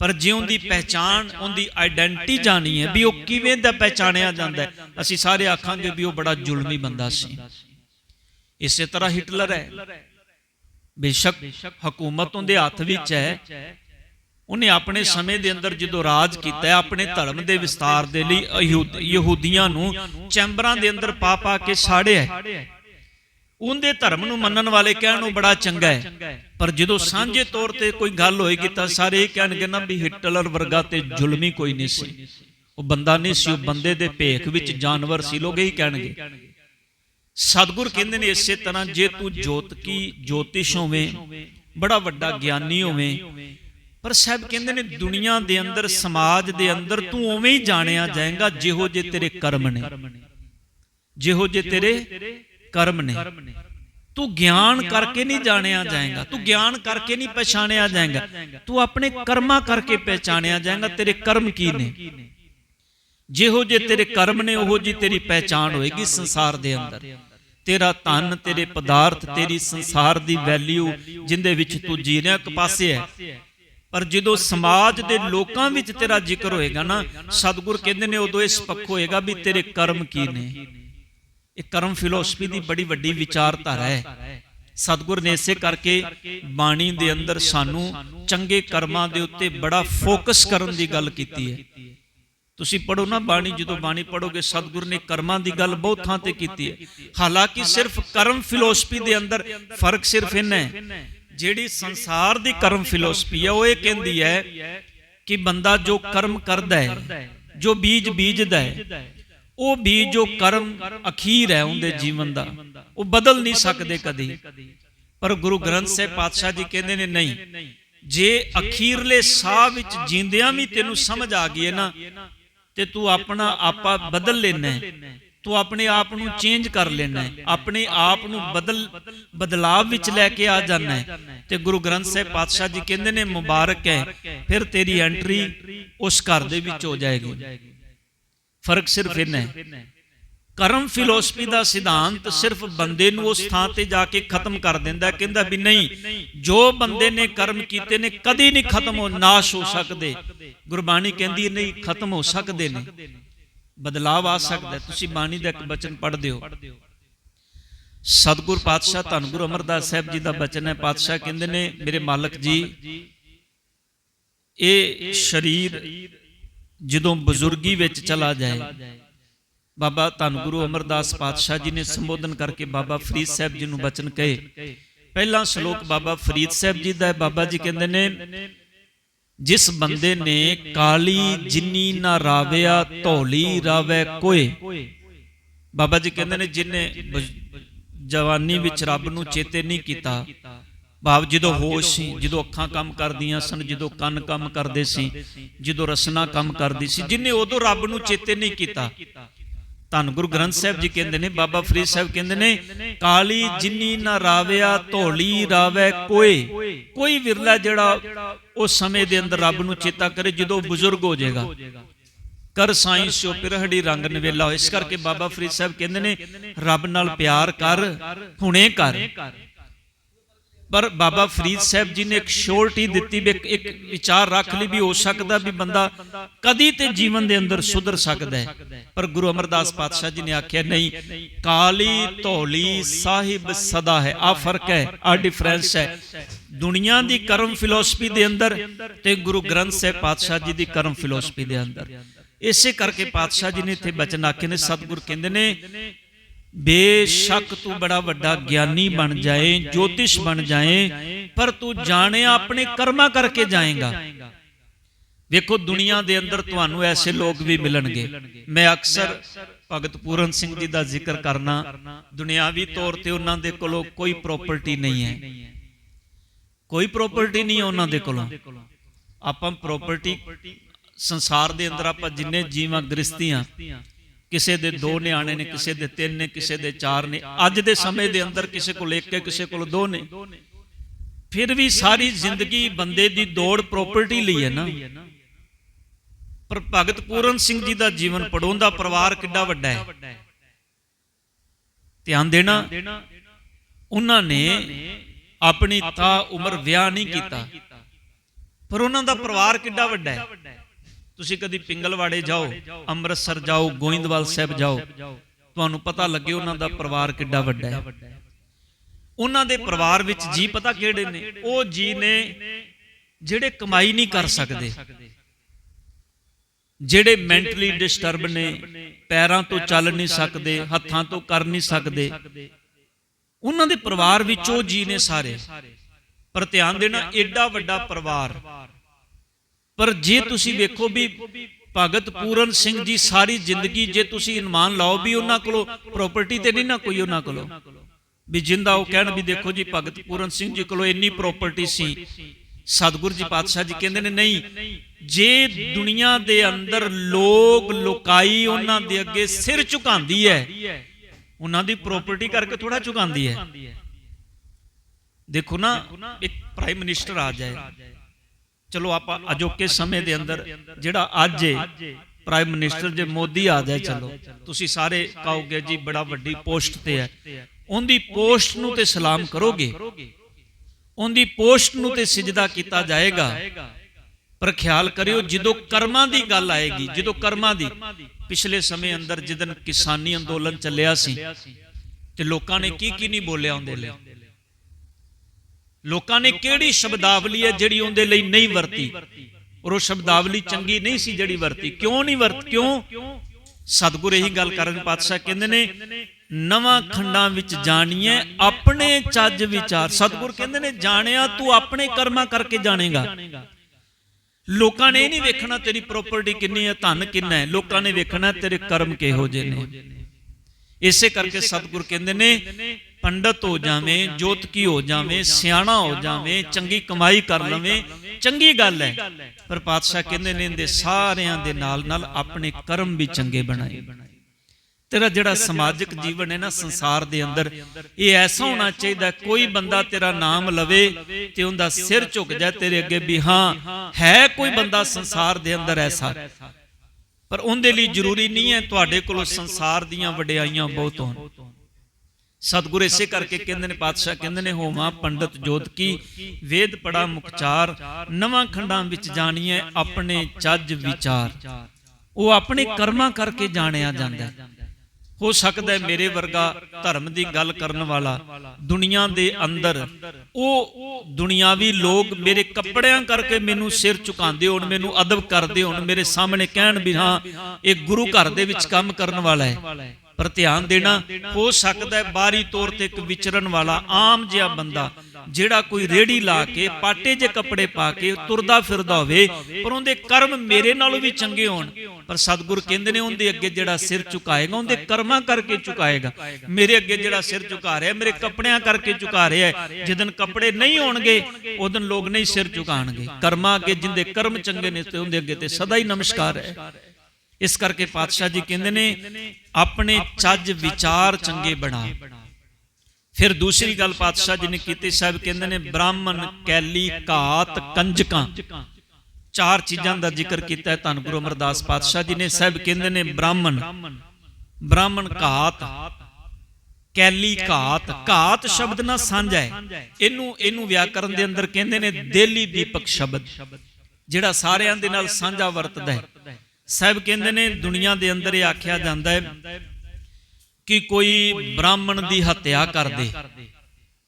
ਪਰ ਜੇ ਉਹਦੀ ਪਹਿਚਾਣ, ਉਹਦੀ ਆਇਡੈਂਟੀ ਜਾਣੀ ਹੈ ਵੀ ਉਹ ਕਿਵੇਂ ਦਾ ਪਹਿਚਾਣਿਆ ਜਾਂਦਾ ਹੈ ਅਸੀਂ ਸਾਰੇ ਆਖਾਂਗੇ ਵੀ ਉਹ ਬੜਾ ਜ਼ੁਲਮੀ ਬੰਦਾ ਸੀ। ਇਸੇ ਤਰ੍ਹਾਂ ਹਿਟਲਰ ਹੈ ਬੇਸ਼ੱਕ ਹਕੂਮਤ ਉਹਦੇ ਹੱਥ ਵਿੱਚ ਹੈ। ਉਹਨੇ ਆਪਣੇ ਸਮੇਂ ਦੇ ਅੰਦਰ ਜਦੋਂ ਰਾਜ ਕੀਤਾ, ਆਪਣੇ ਧਰਮ ਦੇ ਵਿਸਤਾਰ ਦੇ ਲਈ ਯਹੂਦੀਆਂ ਨੂੰ ਚੈਂਬਰਾਂ ਦੇ ਅੰਦਰ ਪਾ ਪਾ ਕੇ ਸਾੜਿਆ ਉਹਦੇ ਧਰਮ ਨੂੰ ਮੰਨਣ ਵਾਲੇ ਕਹਿਣ ਉਹ ਬੜਾ ਚੰਗਾ ਹੈ। ਪਰ ਜਦੋਂ ਸਾਂਝੇ ਤੌਰ ਤੇ ਕੋਈ ਗੱਲ ਹੋਏਗੀ ਤਾਂ ਸਾਰੇ ਇਹ ਕਹਿਣਗੇ ਨਾ ਵੀ ਹਿਟਲਰ ਵਰਗਾ ਤੇ ਜ਼ੁਲਮੀ ਕੋਈ ਨਹੀਂ ਸੀ। ਉਹ ਬੰਦਾ ਨਹੀਂ ਸੀ, ਉਹ ਬੰਦੇ ਦੇ ਭੇਖ ਵਿੱਚ ਜਾਨਵਰ ਸੀ, ਲੋਕ ਇਹੀ ਕਹਿਣਗੇ। ਸਤਿਗੁਰ ਕਹਿੰਦੇ ਨੇ ਇਸੇ ਤਰ੍ਹਾਂ ਜੇ ਤੂੰ ਜੋਤ ਕੀ ਜੋਤਿਸ਼ ਹੋਵੇਂ, ਬੜਾ ਵੱਡਾ ਗਿਆਨੀ ਹੋਵੇਂ। ਪਰ ਸਾਹਿਬ ਕਹਿੰਦੇ ਨੇ ਦੁਨੀਆ ਦੇ ਅੰਦਰ, ਸਮਾਜ ਦੇ ਅੰਦਰ ਤੂੰ ਉਵੇਂ ਹੀ ਜਾਣਿਆ ਜਾਏਗਾ ਜਿਹੋ ਜੇ ਤੇਰੇ ਕਰਮ ਨੇ। ਜਿਹੋ ਜੇ ਤੇਰੇ ਕਰਮ ਨੇ। ਤੂੰ ਗਿਆਨ ਕਰਕੇ ਨਹੀਂ ਜਾਣਿਆ ਜਾਏਗਾ, ਤੂੰ ਗਿਆਨ ਕਰਕੇ ਨਹੀਂ ਪਛਾਣਿਆ ਜਾਏਗਾ। ਤੂੰ ਆਪਣੇ ਕਰਮਾਂ ਕਰਕੇ ਪਹਿਚਾਣਿਆ ਜਾਏਗਾ ਤੇਰੇ ਕਰਮ ਕੀ ਨੇ। ਜਿਹੋ ਜੇ ਤੇਰੇ ਕਰਮ ਨੇ, ਉਹੋ ਜੀ ਤੇਰੀ ਪਹਿਚਾਣ ਹੋਏਗੀ ਸੰਸਾਰ ਦੇ ਅੰਦਰ। ਤੇਰਾ ਧਨ, ਤੇਰੇ ਪਦਾਰਥ, ਤੇਰੀ ਸੰਸਾਰ ਦੀ ਵੈਲਿਊ ਜਿੰਦੇ ਵਿੱਚ ਤੂੰ ਜੀ ਰਿਹਾ, ਇੱਕ ਪਾਸੇ ਹੈ। ਪਰ ਜਦੋਂ ਸਮਾਜ ਦੇ ਲੋਕਾਂ ਵਿੱਚ ਤੇਰਾ ਜ਼ਿਕਰ ਹੋਏਗਾ ਨਾ, ਸਤਿਗੁਰ ਕਹਿੰਦੇ ਨੇ ਉਦੋਂ ਇਸ ਪੱਖ ਹੋਏਗਾ ਵੀ ਤੇਰੇ ਕਰਮ ਕੀ ਨੇ। ਇਹ ਕਰਮ ਫਿਲਾਸਫੀ ਦੀ ਬੜੀ ਵੱਡੀ ਵਿਚਾਰਧਾਰਾ ਹੈ। ਸਤਿਗੁਰ ਨੇ ਇਸੇ ਕਰਕੇ ਬਾਣੀ ਦੇ ਅੰਦਰ ਸਾਨੂੰ ਚੰਗੇ ਕਰਮਾਂ ਦੇ ਉੱਤੇ ਬੜਾ ਫੋਕਸ ਕਰਨ ਦੀ ਗੱਲ ਕੀਤੀ ਹੈ। ਤੁਸੀਂ ਪੜੋ ਨਾ ਬਾਣੀ, ਜਦੋਂ ਬਾਣੀ ਪੜੋਗੇ ਸਤਿਗੁਰ ਨੇ ਕਰਮਾਂ ਦੀ ਗੱਲ ਬਹੁਤ ਥਾਂ ਤੇ ਕੀਤੀ ਹੈ। ਹਾਲਾਂਕਿ ਸਿਰਫ ਕਰਮ ਫਿਲਾਸਫੀ ਦੇ ਅੰਦਰ ਫ਼ਰਕ ਸਿਰਫ ਇੰਨਾ ਹੈ। ਜਿਹੜੀ ਸੰਸਾਰ ਦੀ ਕਰਮ ਫਿਲਾਸਫੀ ਹੈ, ਉਹ ਇਹ ਕਹਿੰਦੀ ਹੈ ਕਿ ਬੰਦਾ ਜੋ ਕਰਮ ਕਰਦਾ ਹੈ, ਜੋ ਬੀਜ ਬੀਜਦਾ ਹੈ, ਉਹ ਬੀਜ, ਜੋ ਕਰਮ ਅਖੀਰ ਹੈ ਉਹਦੇ ਜੀਵਨ ਦਾ, ਉਹ ਬਦਲ ਨਹੀਂ ਸਕਦੇ ਕਦੀ। ਪਰ ਗੁਰੂ ਗ੍ਰੰਥ ਸਾਹਿਬ ਪਾਤਸ਼ਾਹ ਜੀ ਕਹਿੰਦੇ ਨੇ, ਨਹੀਂ, ਜੇ ਅਖੀਰਲੇ ਸਾਹ ਵਿੱਚ ਜਿੰਦਿਆਂ ਵੀ ਤੈਨੂੰ ਸਮਝ ਆ ਗਈ ਹੈ ਨਾ ਤੇ ਤੂੰ ਆਪਣਾ ਆਪਾ ਬਦਲ ਲੈਣਾ ਹੈ। ਤੂੰ ਆਪਣੇ ਆਪ ਨੂੰ ਚੇਂਜ ਕਰ ਲੈਣਾ ਹੈ। ਆਪਣੇ ਆਪ ਨੂੰ ਬਦਲ ਬਦਲਾਵ ਵਿੱਚ ਲੈ ਕੇ ਆ ਜਾਣਾ ਹੈ। ਤੇ ਗੁਰੂ ਗ੍ਰੰਥ ਸਾਹਿਬ ਪਾਤਸ਼ਾਹ ਜੀ ਕਹਿੰਦੇ ਨੇ ਮੁਬਾਰਕ ਹੈ। ਫਿਰ ਤੇਰੀ ਐਂਟਰੀ ਉਸ ਘਰ ਦੇ ਵਿੱਚ ਹੋ ਜਾਏਗੀ। ਫ਼ਰਕ ਸਿਰਫ ਇਹਨਾਂ ਹੈ। ਕਰਮ ਫਿਲਾਸਫੀ ਦਾ ਸਿਧਾਂਤ ਸਿਰਫ ਬੰਦੇ ਨੂੰ ਉਸ ਥਾਂ ਤੇ ਜਾ ਕੇ ਖਤਮ ਕਰ ਦਿੰਦਾ ਕਹਿੰਦਾ ਵੀ ਨਹੀਂ, ਜੋ ਬੰਦੇ ਨੇ ਕਰਮ ਕੀਤੇ ਨੇ, ਕਦੇ ਨਹੀਂ ਖਤਮ ਹੋ ਨਾਸ਼ ਹੋ ਸਕਦੇ। ਗੁਰਬਾਣੀ ਕਹਿੰਦੀ ਨਹੀਂ, ਖਤਮ ਹੋ ਸਕਦੇ ਨੇ। ਬਦਲਾਵ ਆ ਸਕਦਾ ਤੁਸੀਂ ਬਾਣੀ ਦਾ ਇੱਕ ਬਚਨ ਪੜ੍ਹਦੇ ਹੋ ਸਤਿਗੁਰ ਪਾਤਸ਼ਾਹ ਧੰਨ ਗੁਰੂ ਅਮਰਦਾਸ ਸਾਹਿਬ ਜੀ ਦਾ ਬਚਨ ਹੈ। ਪਾਤਸ਼ਾਹ ਕਹਿੰਦੇ ਨੇ, ਮੇਰੇ ਮਾਲਕ ਜੀ, ਇਹ ਸਰੀਰ ਜਦੋਂ ਬਜ਼ੁਰਗੀ ਵਿੱਚ ਚਲਾ ਜਾਏ ਬਾਬਾ ਧੰਨ ਗੁਰੂ ਅਮਰਦਾਸ ਪਾਤਸ਼ਾਹ ਜੀ ਨੇ ਸੰਬੋਧਨ ਕਰਕੇ ਬਾਬਾ ਫਰੀਦ ਸਾਹਿਬ ਜੀ ਨੂੰ ਬਚਨ ਕਹੇ। ਪਹਿਲਾ ਸ਼ਲੋਕ ਬਾਬਾ ਫਰੀਦ ਸਾਹਿਬ ਜੀ ਦਾ ਹੈ। ਬਾਬਾ ਜੀ ਕਹਿੰਦੇ ਨੇ, ਜਿਸ ਬੰਦੇ ਨੇ ਕਾਲੀ ਜਿੰਨੀ ਨਾ ਰਾਵਿਆ, ਧੌਲੀ ਰਾਵੈ ਕੋਏ। ਬਾਬਾ ਜੀ ਕਹਿੰਦੇ ਨੇ, ਜਿਨੇ ਜਵਾਨੀ ਵਿੱਚ ਰੱਬ ਨੂੰ ਚੇਤੇ ਨਹੀਂ ਕੀਤਾ, ਭਾਵ ਜਦੋਂ ਹੋਸ਼ ਸੀ, ਜਦੋਂ ਅੱਖਾਂ ਕੰਮ ਕਰਦੀਆਂ ਸਨ, ਜਦੋਂ ਕੰਨ ਕੰਮ ਕਰਦੇ ਸੀ, ਜਦੋਂ ਰਸਨਾ ਕੰਮ ਕਰਦੀ ਸੀ, ਜਿਨੇ ਉਦੋਂ ਰੱਬ ਨੂੰ ਚੇਤੇ ਨਹੀਂ ਕੀਤਾ ਧੰਨ ਗੁਰੂ ਗ੍ਰੰਥ ਸਾਹਿਬ ਜੀ ਕਹਿੰਦੇ ਨੇ ਬਾਬਾ ਫਰੀਦ ਸਾਹਿਬ ਕਹਿੰਦੇ ਨੇ ਕਾਲੀ ਜਿੰਨੀ ਨਾ ਰਾਵਿਆ ਧੌਲੀ ਰਾਵੈ ਕੋਏ। ਕੋਈ ਵਿਰਲਾ ਜਿਹੜਾ ਉਸ ਸਮੇਂ ਦੇ ਅੰਦਰ ਰੱਬ ਨੂੰ ਚੇਤਾ ਕਰੇ ਜਦੋਂ ਬਜ਼ੁਰਗ ਹੋ ਜਾਏਗਾ। ਕਰ ਸਾਈਂ ਸੋ ਪਿਰਹੜੀ ਰੰਗ ਨਵੇਲਾ ਇਸ ਕਰਕੇ ਬਾਬਾ ਫਰੀਦ ਸਾਹਿਬ ਕਹਿੰਦੇ ਨੇ ਰੱਬ ਨਾਲ ਪਿਆਰ ਕਰ। ਹੁਣੇ ਕਰ। ਪਰ ਬਾਬਾ ਫਰੀਦ ਸਾਹਿਬ ਜੀ ਨੇ ਇੱਕ ਸ਼ੋਰਟੀ ਦਿੱਤੀ ਵੀ ਇੱਕ- ਵਿਚਾਰ ਰੱਖ ਲਈ ਵੀ ਹੋ ਸਕਦਾ ਵੀ ਬੰਦਾ ਕਦੀ ਤੇ ਜੀਵਨ ਦੇ ਅੰਦਰ ਸੁਧਰ ਸਕਦਾ ਹੈ। ਪਰ ਗੁਰੂ ਅਮਰਦਾਸ ਪਾਤਸ਼ਾਹ ਜੀ ਨੇ ਆਖਿਆ, ਨਹੀਂ, ਕਾਲੀ ਧੌਲੀ ਸਾਹਿਬ ਸਦਾ ਹੈ। ਆ ਫ਼ਰਕ ਹੈ ਆ ਡਿਫਰੈਂਸ ਹੈ। ਦੁਨੀਆ ਦੀ ਕਰਮ ਫਿਲਾਸਫੀ ਦੇ ਅੰਦਰ ਤੇ ਗੁਰੂ ਗ੍ਰੰਥ ਸਾਹਿਬ ਪਾਤਸ਼ਾਹ ਜੀ ਦੀ ਕਰਮ ਫਿਲਾਸਫੀ ਦੇ ਅੰਦਰ। ਇਸੇ ਕਰਕੇ ਪਾਤਸ਼ਾਹ ਜੀ ਨੇ ਇੱਥੇ ਬਚਨ ਆਖੇ ਨੇ, ਸਤਿਗੁਰ ਕਹਿੰਦੇ ਨੇ ਬੇਸ਼ੱਕ ਤੂੰ ਬੜਾ ਵੱਡਾ ਗਿਆਨੀ ਬਣ ਜਾਏ, ਜੋਤਿਸ਼ ਬਣ ਜਾਏ, ਪਰ ਤੂੰ ਜਾਣਿਆ ਆਪਣੇ ਕਰਮਾਂ ਕਰਕੇ ਜਾਏਗਾ। ਵੇਖੋ, ਦੁਨੀਆ ਦੇ ਅੰਦਰ ਤੁਹਾਨੂੰ ਐਸੇ ਲੋਕ ਵੀ ਮਿਲਣਗੇ। ਮੈਂ ਅਕਸਰ ਭਗਤ ਪੂਰਨ ਸਿੰਘ ਜੀ ਦਾ ਜ਼ਿਕਰ ਕਰਨਾ, ਦੁਨਿਆਵੀ ਤੌਰ ਤੇ ਉਹਨਾਂ ਦੇ ਕੋਲੋਂ ਕੋਈ ਪ੍ਰਾਪਰਟੀ ਨਹੀਂ ਹੈ। ਕੋਈ ਪ੍ਰਾਪਰਟੀ ਨਹੀਂ ਹੈ ਉਹਨਾਂ ਦੇ ਕੋਲੋਂ। ਆਪਾਂ ਪ੍ਰਾਪਰਟੀ ਸੰਸਾਰ ਦੇ ਅੰਦਰ ਆਪਾਂ ਜਿੰਨੇ ਜੀਵਾਂ ਗ੍ਰਸਤੀਆਂ ਕਿਸੇ ਦੇ ਦੋ ਨਿਆਣੇ ਨੇ ਕਿਸੇ ਦੇ ਤਿੰਨ ਨੇ ਕਿਸੇ ਦੇ ਚਾਰ ਨੇ ਅੱਜ ਦੇ ਸਮੇਂ ਦੇ ਅੰਦਰ ਕਿਸੇ ਕੋਲ ਇੱਕ ਹੈ ਕਿਸੇ ਕੋਲ ਦੋ ਨੇ। ਫਿਰ ਵੀ ਸਾਰੀ ਜ਼ਿੰਦਗੀ ਬੰਦੇ ਦੀ ਦੌੜ ਪ੍ਰਾਪਰਟੀ ਲਈ ਹੈ ਨਾ। ਪਰ ਭਗਤ ਪੂਰਨ ਸਿੰਘ ਜੀ ਦਾ ਜੀਵਨ ਪੜੋਂ ਦਾ ਪਰਿਵਾਰ ਕਿੱਡਾ ਵੱਡਾ ਹੈ। ਧਿਆਨ ਦੇਣਾ ਉਹਨਾਂ ਨੇ ਆਪਣੀ ਤਾਂ ਉਮਰ ਵਿਆਹ ਨਹੀਂ ਕੀਤਾ। ਪਰ ਉਹਨਾਂ ਦਾ ਪਰਿਵਾਰ ਕਿੱਡਾ ਵੱਡਾ ਹੈ। ਤੁਸੀਂ ਕਦੀ ਪਿੰਗਲਵਾੜੇ ਜਾਓ, ਅੰਮ੍ਰਿਤਸਰ ਜਾਓ, ਗੋਇੰਦਵਾਲ ਸਾਹਿਬ ਜਾਓ, ਤੁਹਾਨੂੰ ਪਤਾ ਲੱਗੇ ਉਹਨਾਂ ਦਾ ਪਰਿਵਾਰ ਕਿੱਡਾ ਵੱਡਾ ਹੈ। ਉਹਨਾਂ ਦੇ ਪਰਿਵਾਰ ਵਿੱਚ ਜੀ ਪਤਾ ਕਿਹੜੇ ਨੇ? ਉਹ ਜੀ ਨੇ ਜਿਹੜੇ ਕਮਾਈ ਨਹੀਂ ਕਰ ਸਕਦੇ, ਜਿਹੜੇ ਮੈਂਟਲੀ ਡਿਸਟਰਬ ਨੇ, ਪੈਰਾਂ ਤੋਂ ਚੱਲ ਨਹੀਂ ਸਕਦੇ, ਹੱਥਾਂ ਤੋਂ ਕਰ ਨਹੀਂ ਸਕਦੇ, ਉਹਨਾਂ ਦੇ ਪਰਿਵਾਰ ਵਿੱਚ ਉਹ ਜੀ ਨੇ ਸਾਰੇ। ਪਰ ਧਿਆਨ ਦੇਣਾ, ਏਡਾ ਵੱਡਾ ਪਰਿਵਾਰ ਪਰ ਜੇ ਤੁਸੀਂ ਵੇਖੋ ਵੀ ਭਗਤ ਪੂਰਨ ਸਿੰਘ ਜੀ ਸਾਰੀ ਜ਼ਿੰਦਗੀ ਜੇ ਤੁਸੀਂ ਇਨਮਾਨ ਲਾਓ ਵੀ ਉਹਨਾਂ ਕੋਲੋਂ ਪ੍ਰਾਪਰਟੀ ਤੇ ਨਹੀਂ ਨਾ ਕੋਈ ਉਹਨਾਂ ਕੋਲੋਂ, ਵੀ ਜਿੰਦਾ ਉਹ ਕਹਿਣ ਵੀ ਦੇਖੋ ਜੀ ਭਗਤ ਪੂਰਨ ਸਿੰਘ ਜੀ ਕੋਲੋਂ ਇੰਨੀ ਪ੍ਰਾਪਰਟੀ ਸੀ। ਸਤਿਗੁਰੂ ਜੀ ਪਾਤਸ਼ਾਹ ਜੀ ਕਹਿੰਦੇ ਨੇ, ਨਹੀਂ, ਜੇ ਦੁਨੀਆ ਦੇ ਅੰਦਰ ਲੋਕ ਲੋਕਾਈ ਉਹਨਾਂ ਦੇ ਅੱਗੇ ਸਿਰ ਝੁਕਾਉਂਦੀ ਹੈ, ਉਹਨਾਂ ਦੀ ਪ੍ਰਾਪਰਟੀ ਕਰਕੇ ਥੋੜਾ ਝੁਕਾਉਂਦੀ ਹੈ। ਦੇਖੋ ਨਾ, ਇੱਕ ਪ੍ਰਾਈਮ ਮਿਨਿਸਟਰ ਆ ਜਾਏ। ਚਲੋ ਆਪਾਂ ਅਜੋਕੇ ਸਮੇਂ ਦੇ ਅੰਦਰ ਜਿਹੜਾ ਅੱਜ ਪ੍ਰਾਈਮ ਮਿਨਿਸਟਰ ਜੇ ਮੋਦੀ ਆ ਜਾਏ ਚਲੋ। ਤੁਸੀਂ ਸਾਰੇ ਕਹੋਗੇ ਜੀ ਬੜਾ ਵੱਡੀ ਪੋਸਟ ਤੇ ਹੈ। ਉਹਦੀ ਪੋਸਟ ਨੂੰ ਤੇ ਸਲਾਮ ਕਰੋਗੇ। ਉਹਦੀ ਪੋਸਟ ਨੂੰ ਤੇ ਸਜਦਾ ਕੀਤਾ ਜਾਏਗਾ। ਪਰ ਖਿਆਲ ਕਰਿਓ ਜਦੋਂ ਕਰਮਾਂ ਦੀ ਗੱਲ ਆਏਗੀ ਜਦੋਂ ਕਰਮਾਂ ਦੀ। ਪਿਛਲੇ ਸਮੇਂ ਅੰਦਰ ਜਿੱਦਨ ਕਿਸਾਨੀ ਅੰਦੋਲਨ ਚੱਲਿਆ ਸੀ ਤੇ ਲੋਕਾਂ ਨੇ ਕੀ ਕੀ ਨਹੀਂ ਬੋਲਿਆ ਉਹਦੇ ਲਈ? ਲੋਕਾਂ ਨੇ ਕਿਹੜੀ ਸ਼ਬਦਾਵਲੀ ਹੈ ਜਿਹੜੀ ਉਹਦੇ ਲਈ ਨਹੀਂ ਵਰਤੀ? ਔਰ ਉਹ ਸ਼ਬਦਾਵਲੀ ਚੰਗੀ ਨਹੀਂ ਸੀ ਜਿਹੜੀ ਵਰਤੀ? ਕਿਉਂ ਨਹੀਂ ਵਰਤ ਕਿਉਂ? ਸਤਿਗੁਰ ਇਹੀ ਗੱਲ ਕਰਨ ਪਾਤਸ਼ਾਹ ਕਹਿੰਦੇ ਨੇ ਨਵਾਂ ਖੰਡਾਂ ਵਿੱਚ ਜਾਣੀਏ ਆਪਣੇ ਚੱਜ ਵਿਚਾਰ। ਸਤਿਗੁਰ ਕਹਿੰਦੇ ਨੇ ਜਾਣਿਆ ਤੂੰ ਆਪਣੇ ਕਰਮਾਂ ਕਰਕੇ ਜਾਣੇਗਾ। ਲੋਕਾਂ ਨੇ ਇਹ ਨਹੀਂ ਵੇਖਣਾ ਤੇਰੀ ਪ੍ਰਾਪਰਟੀ ਕਿੰਨੀ ਹੈ ਧਨ ਕਿੰਨਾ ਹੈ। ਲੋਕਾਂ ਨੇ ਵੇਖਣਾ ਤੇਰੇ ਕਰਮ ਕਿਹੋ ਜਿਹੇ ਨੇ। ਇਸੇ ਕਰਕੇ ਸਤਿਗੁਰ ਕਹਿੰਦੇ ਨੇ ਪੰਡਤ ਹੋ ਜਾਵੇਂ, ਜੋਤਕੀ ਹੋ ਜਾਵੇਂ, ਸਿਆਣਾ ਹੋ ਜਾਵੇਂ, ਚੰਗੀ ਕਮਾਈ ਕਰ ਲਵੇਂ, ਚੰਗੀ ਗੱਲ ਹੈ। ਪਰ ਪਾਤਸ਼ਾਹ ਕਹਿੰਦੇ ਨੇ, ਇਹਦੇ ਸਾਰਿਆਂ ਦੇ ਨਾਲ ਨਾਲ ਆਪਣੇ ਕਰਮ ਵੀ ਚੰਗੇ ਬਣਾਏ। ਤੇਰਾ ਜਿਹੜਾ ਸਮਾਜਿਕ ਜੀਵਨ ਹੈ ਨਾ, ਸੰਸਾਰ ਦੇ ਅੰਦਰ, ਇਹ ਐਸਾ ਹੋਣਾ ਚਾਹੀਦਾ, ਕੋਈ ਬੰਦਾ ਤੇਰਾ ਨਾਮ ਲਵੇ ਤੇ ਉਹਦਾ ਸਿਰ ਝੁਕ ਜਾ ਤੇਰੇ ਅੱਗੇ ਵੀ ਹਾਂ, ਹੈ ਕੋਈ ਬੰਦਾ ਸੰਸਾਰ ਦੇ ਅੰਦਰ ਐਸਾ। ਪਰ ਉਹਦੇ ਲਈ ਜ਼ਰੂਰੀ ਨਹੀਂ ਹੈ, ਤੁਹਾਡੇ ਕੋਲੋਂ ਸੰਸਾਰ ਦੀਆਂ ਵਡਿਆਈਆਂ ਬਹੁਤ ਹੋਣ। ਸਤਿਗੁਰ ਇਸੇ ਕਰਕੇ ਕਹਿੰਦੇ ਨੇ, ਪਾਤਸ਼ਾਹ ਕਹਿੰਦੇ ਨੇ, ਹੋਵਾਂ ਪੰਡਤ ਜੋਤ ਕੀ? ਵੇਦ ਪੜਾ ਮੁਖਚਾਰ, ਨਵਾਂ ਖੰਡਾਂ ਵਿੱਚ ਜਾਣੀਏ ਆਪਣੇ ਚੱਜ ਵਿਚਾਰ। ਉਹ ਆਪਣੇ ਕਰਮਾਂ ਕਰਕੇ ਜਾਣਿਆ ਜਾਂਦਾ ਹੋ ਸਕਦਾ ਹੈ ਮੇਰੇ ਵਰਗਾ ਧਰਮ ਦੀ ਗੱਲ ਕਰਨ ਵਾਲਾ ਦੁਨੀਆ ਦੇ ਅੰਦਰ ਉਹ ਦੁਨਿਆਵੀ ਲੋਕ ਮੇਰੇ ਕੱਪੜਿਆਂ ਕਰਕੇ ਮੈਨੂੰ ਸਿਰ ਝੁਕਾਉਂਦੇ ਹੋਣ, ਮੈਨੂੰ ਅਦਬ ਕਰਦੇ ਹੋਣ, ਮੇਰੇ ਸਾਹਮਣੇ ਕਹਿਣ ਵੀ ਹਾਂ, ਇਹ ਗੁਰੂ ਘਰ ਦੇ ਵਿੱਚ ਕੰਮ ਕਰਨ ਵਾਲਾ ਹੈ। ਪਰ ਧਿਆਨ ਦੇਣਾ, ਹੋ ਸਕਦਾ ਹੈ ਬਾਹਰੀ ਤੌਰ ਤੇ ਇੱਕ ਵਿਚਰਨ ਵਾਲਾ ਆਮ ਜਿਹਾ ਬੰਦਾ, ਜਿਹੜਾ ਕੋਈ ਰੇੜੀ ਲਾ ਕੇ, ਪਾਟੇ ਜੇ ਕੱਪੜੇ ਪਾ ਕੇ ਤੁਰਦਾ ਫਿਰਦਾ ਹੋਵੇ, ਪਰ ਉਹਦੇ ਕਰਮ ਮੇਰੇ ਨਾਲੋਂ ਵੀ ਚੰਗੇ ਹੋਣ। ਪਰ ਸਤਿਗੁਰ ਕਹਿੰਦੇ ਨੇ ਉਹਦੇ ਅੱਗੇ ਜਿਹੜਾ ਸਿਰ ਝੁਕਾਏਗਾ, ਉਹਦੇ ਕਰਮਾਂ ਕਰਕੇ ਝੁਕਾਏਗਾ। ਮੇਰੇ ਅੱਗੇ ਜਿਹੜਾ ਸਿਰ ਝੁਕਾ ਰਿਹਾ, ਮੇਰੇ ਕੱਪੜਿਆਂ ਕਰਕੇ ਝੁਕਾ ਰਿਹਾ ਜਿੱਦਨ ਕੱਪੜੇ ਨਹੀਂ ਹੋਣਗੇ ਉਦੋਂ ਲੋਕ ਨਹੀਂ ਸਿਰ ਝੁਕਾਣਗੇ ਕਰਮਾਂ ਅੱਗੇ ਜਿੰਦੇ ਕਰਮ ਚੰਗੇ ਨੇ, ਤੇ ਉਹਦੇ ਅੱਗੇ ਤੇ ਸਦਾ ਹੀ ਨਮਸਕਾਰ ਹੈ। ਇਸ ਕਰਕੇ ਪਾਤਸ਼ਾਹ ਜੀ ਕਹਿੰਦੇ ਨੇ ਆਪਣੇ ਚੱਜ ਵਿਚਾਰ ਚੰਗੇ ਬਣਾ। ਫਿਰ ਦੂਸਰੀ ਗੱਲ ਪਾਤਸ਼ਾਹ ਜੀ ਨੇ ਕੀਤੀ ਸਾਹਿਬ ਕਹਿੰਦੇ ਨੇ ਬ੍ਰਾਹਮਣ ਕੈਲੀ ਘਾਤ ਕੰਜਕਾਂ। ਚਾਰ ਚੀਜ਼ਾਂ ਦਾ ਜ਼ਿਕਰ ਕੀਤਾ ਹੈ ਧੰਨ ਗੁਰੂ ਅਮਰਦਾਸ ਪਾਤਸ਼ਾਹ ਜੀ ਨੇ। ਸਾਹਿਬ ਕਹਿੰਦੇ ਨੇ ਬ੍ਰਾਹਮਣ। ਬ੍ਰਾਹਮਣ। ਘਾਤ। ਕੈਲੀ ਘਾਤ। ਘਾਤ। ਸ਼ਬਦ ਨਾਲ ਸਾਂਝਾ ਹੈ। ਇਹਨੂੰ ਇਹਨੂੰ ਵਿਆਕਰਨ ਦੇ ਅੰਦਰ ਕਹਿੰਦੇ ਨੇ ਦੇਲੀ ਦੀਪਕ ਸ਼ਬਦ ਜਿਹੜਾ ਸਾਰਿਆਂ ਦੇ ਨਾਲ ਸਾਂਝਾ ਵਰਤਦਾ ਹੈ। ਸਾਹਿਬ ਕਹਿੰਦੇ ਨੇ ਦੁਨੀਆ ਦੇ ਅੰਦਰ ਇਹ ਆਖਿਆ ਜਾਂਦਾ ਹੈ ਕਿ ਕੋਈ ਬ੍ਰਾਹਮਣ ਦੀ ਹੱਤਿਆ ਕਰ ਦੇ।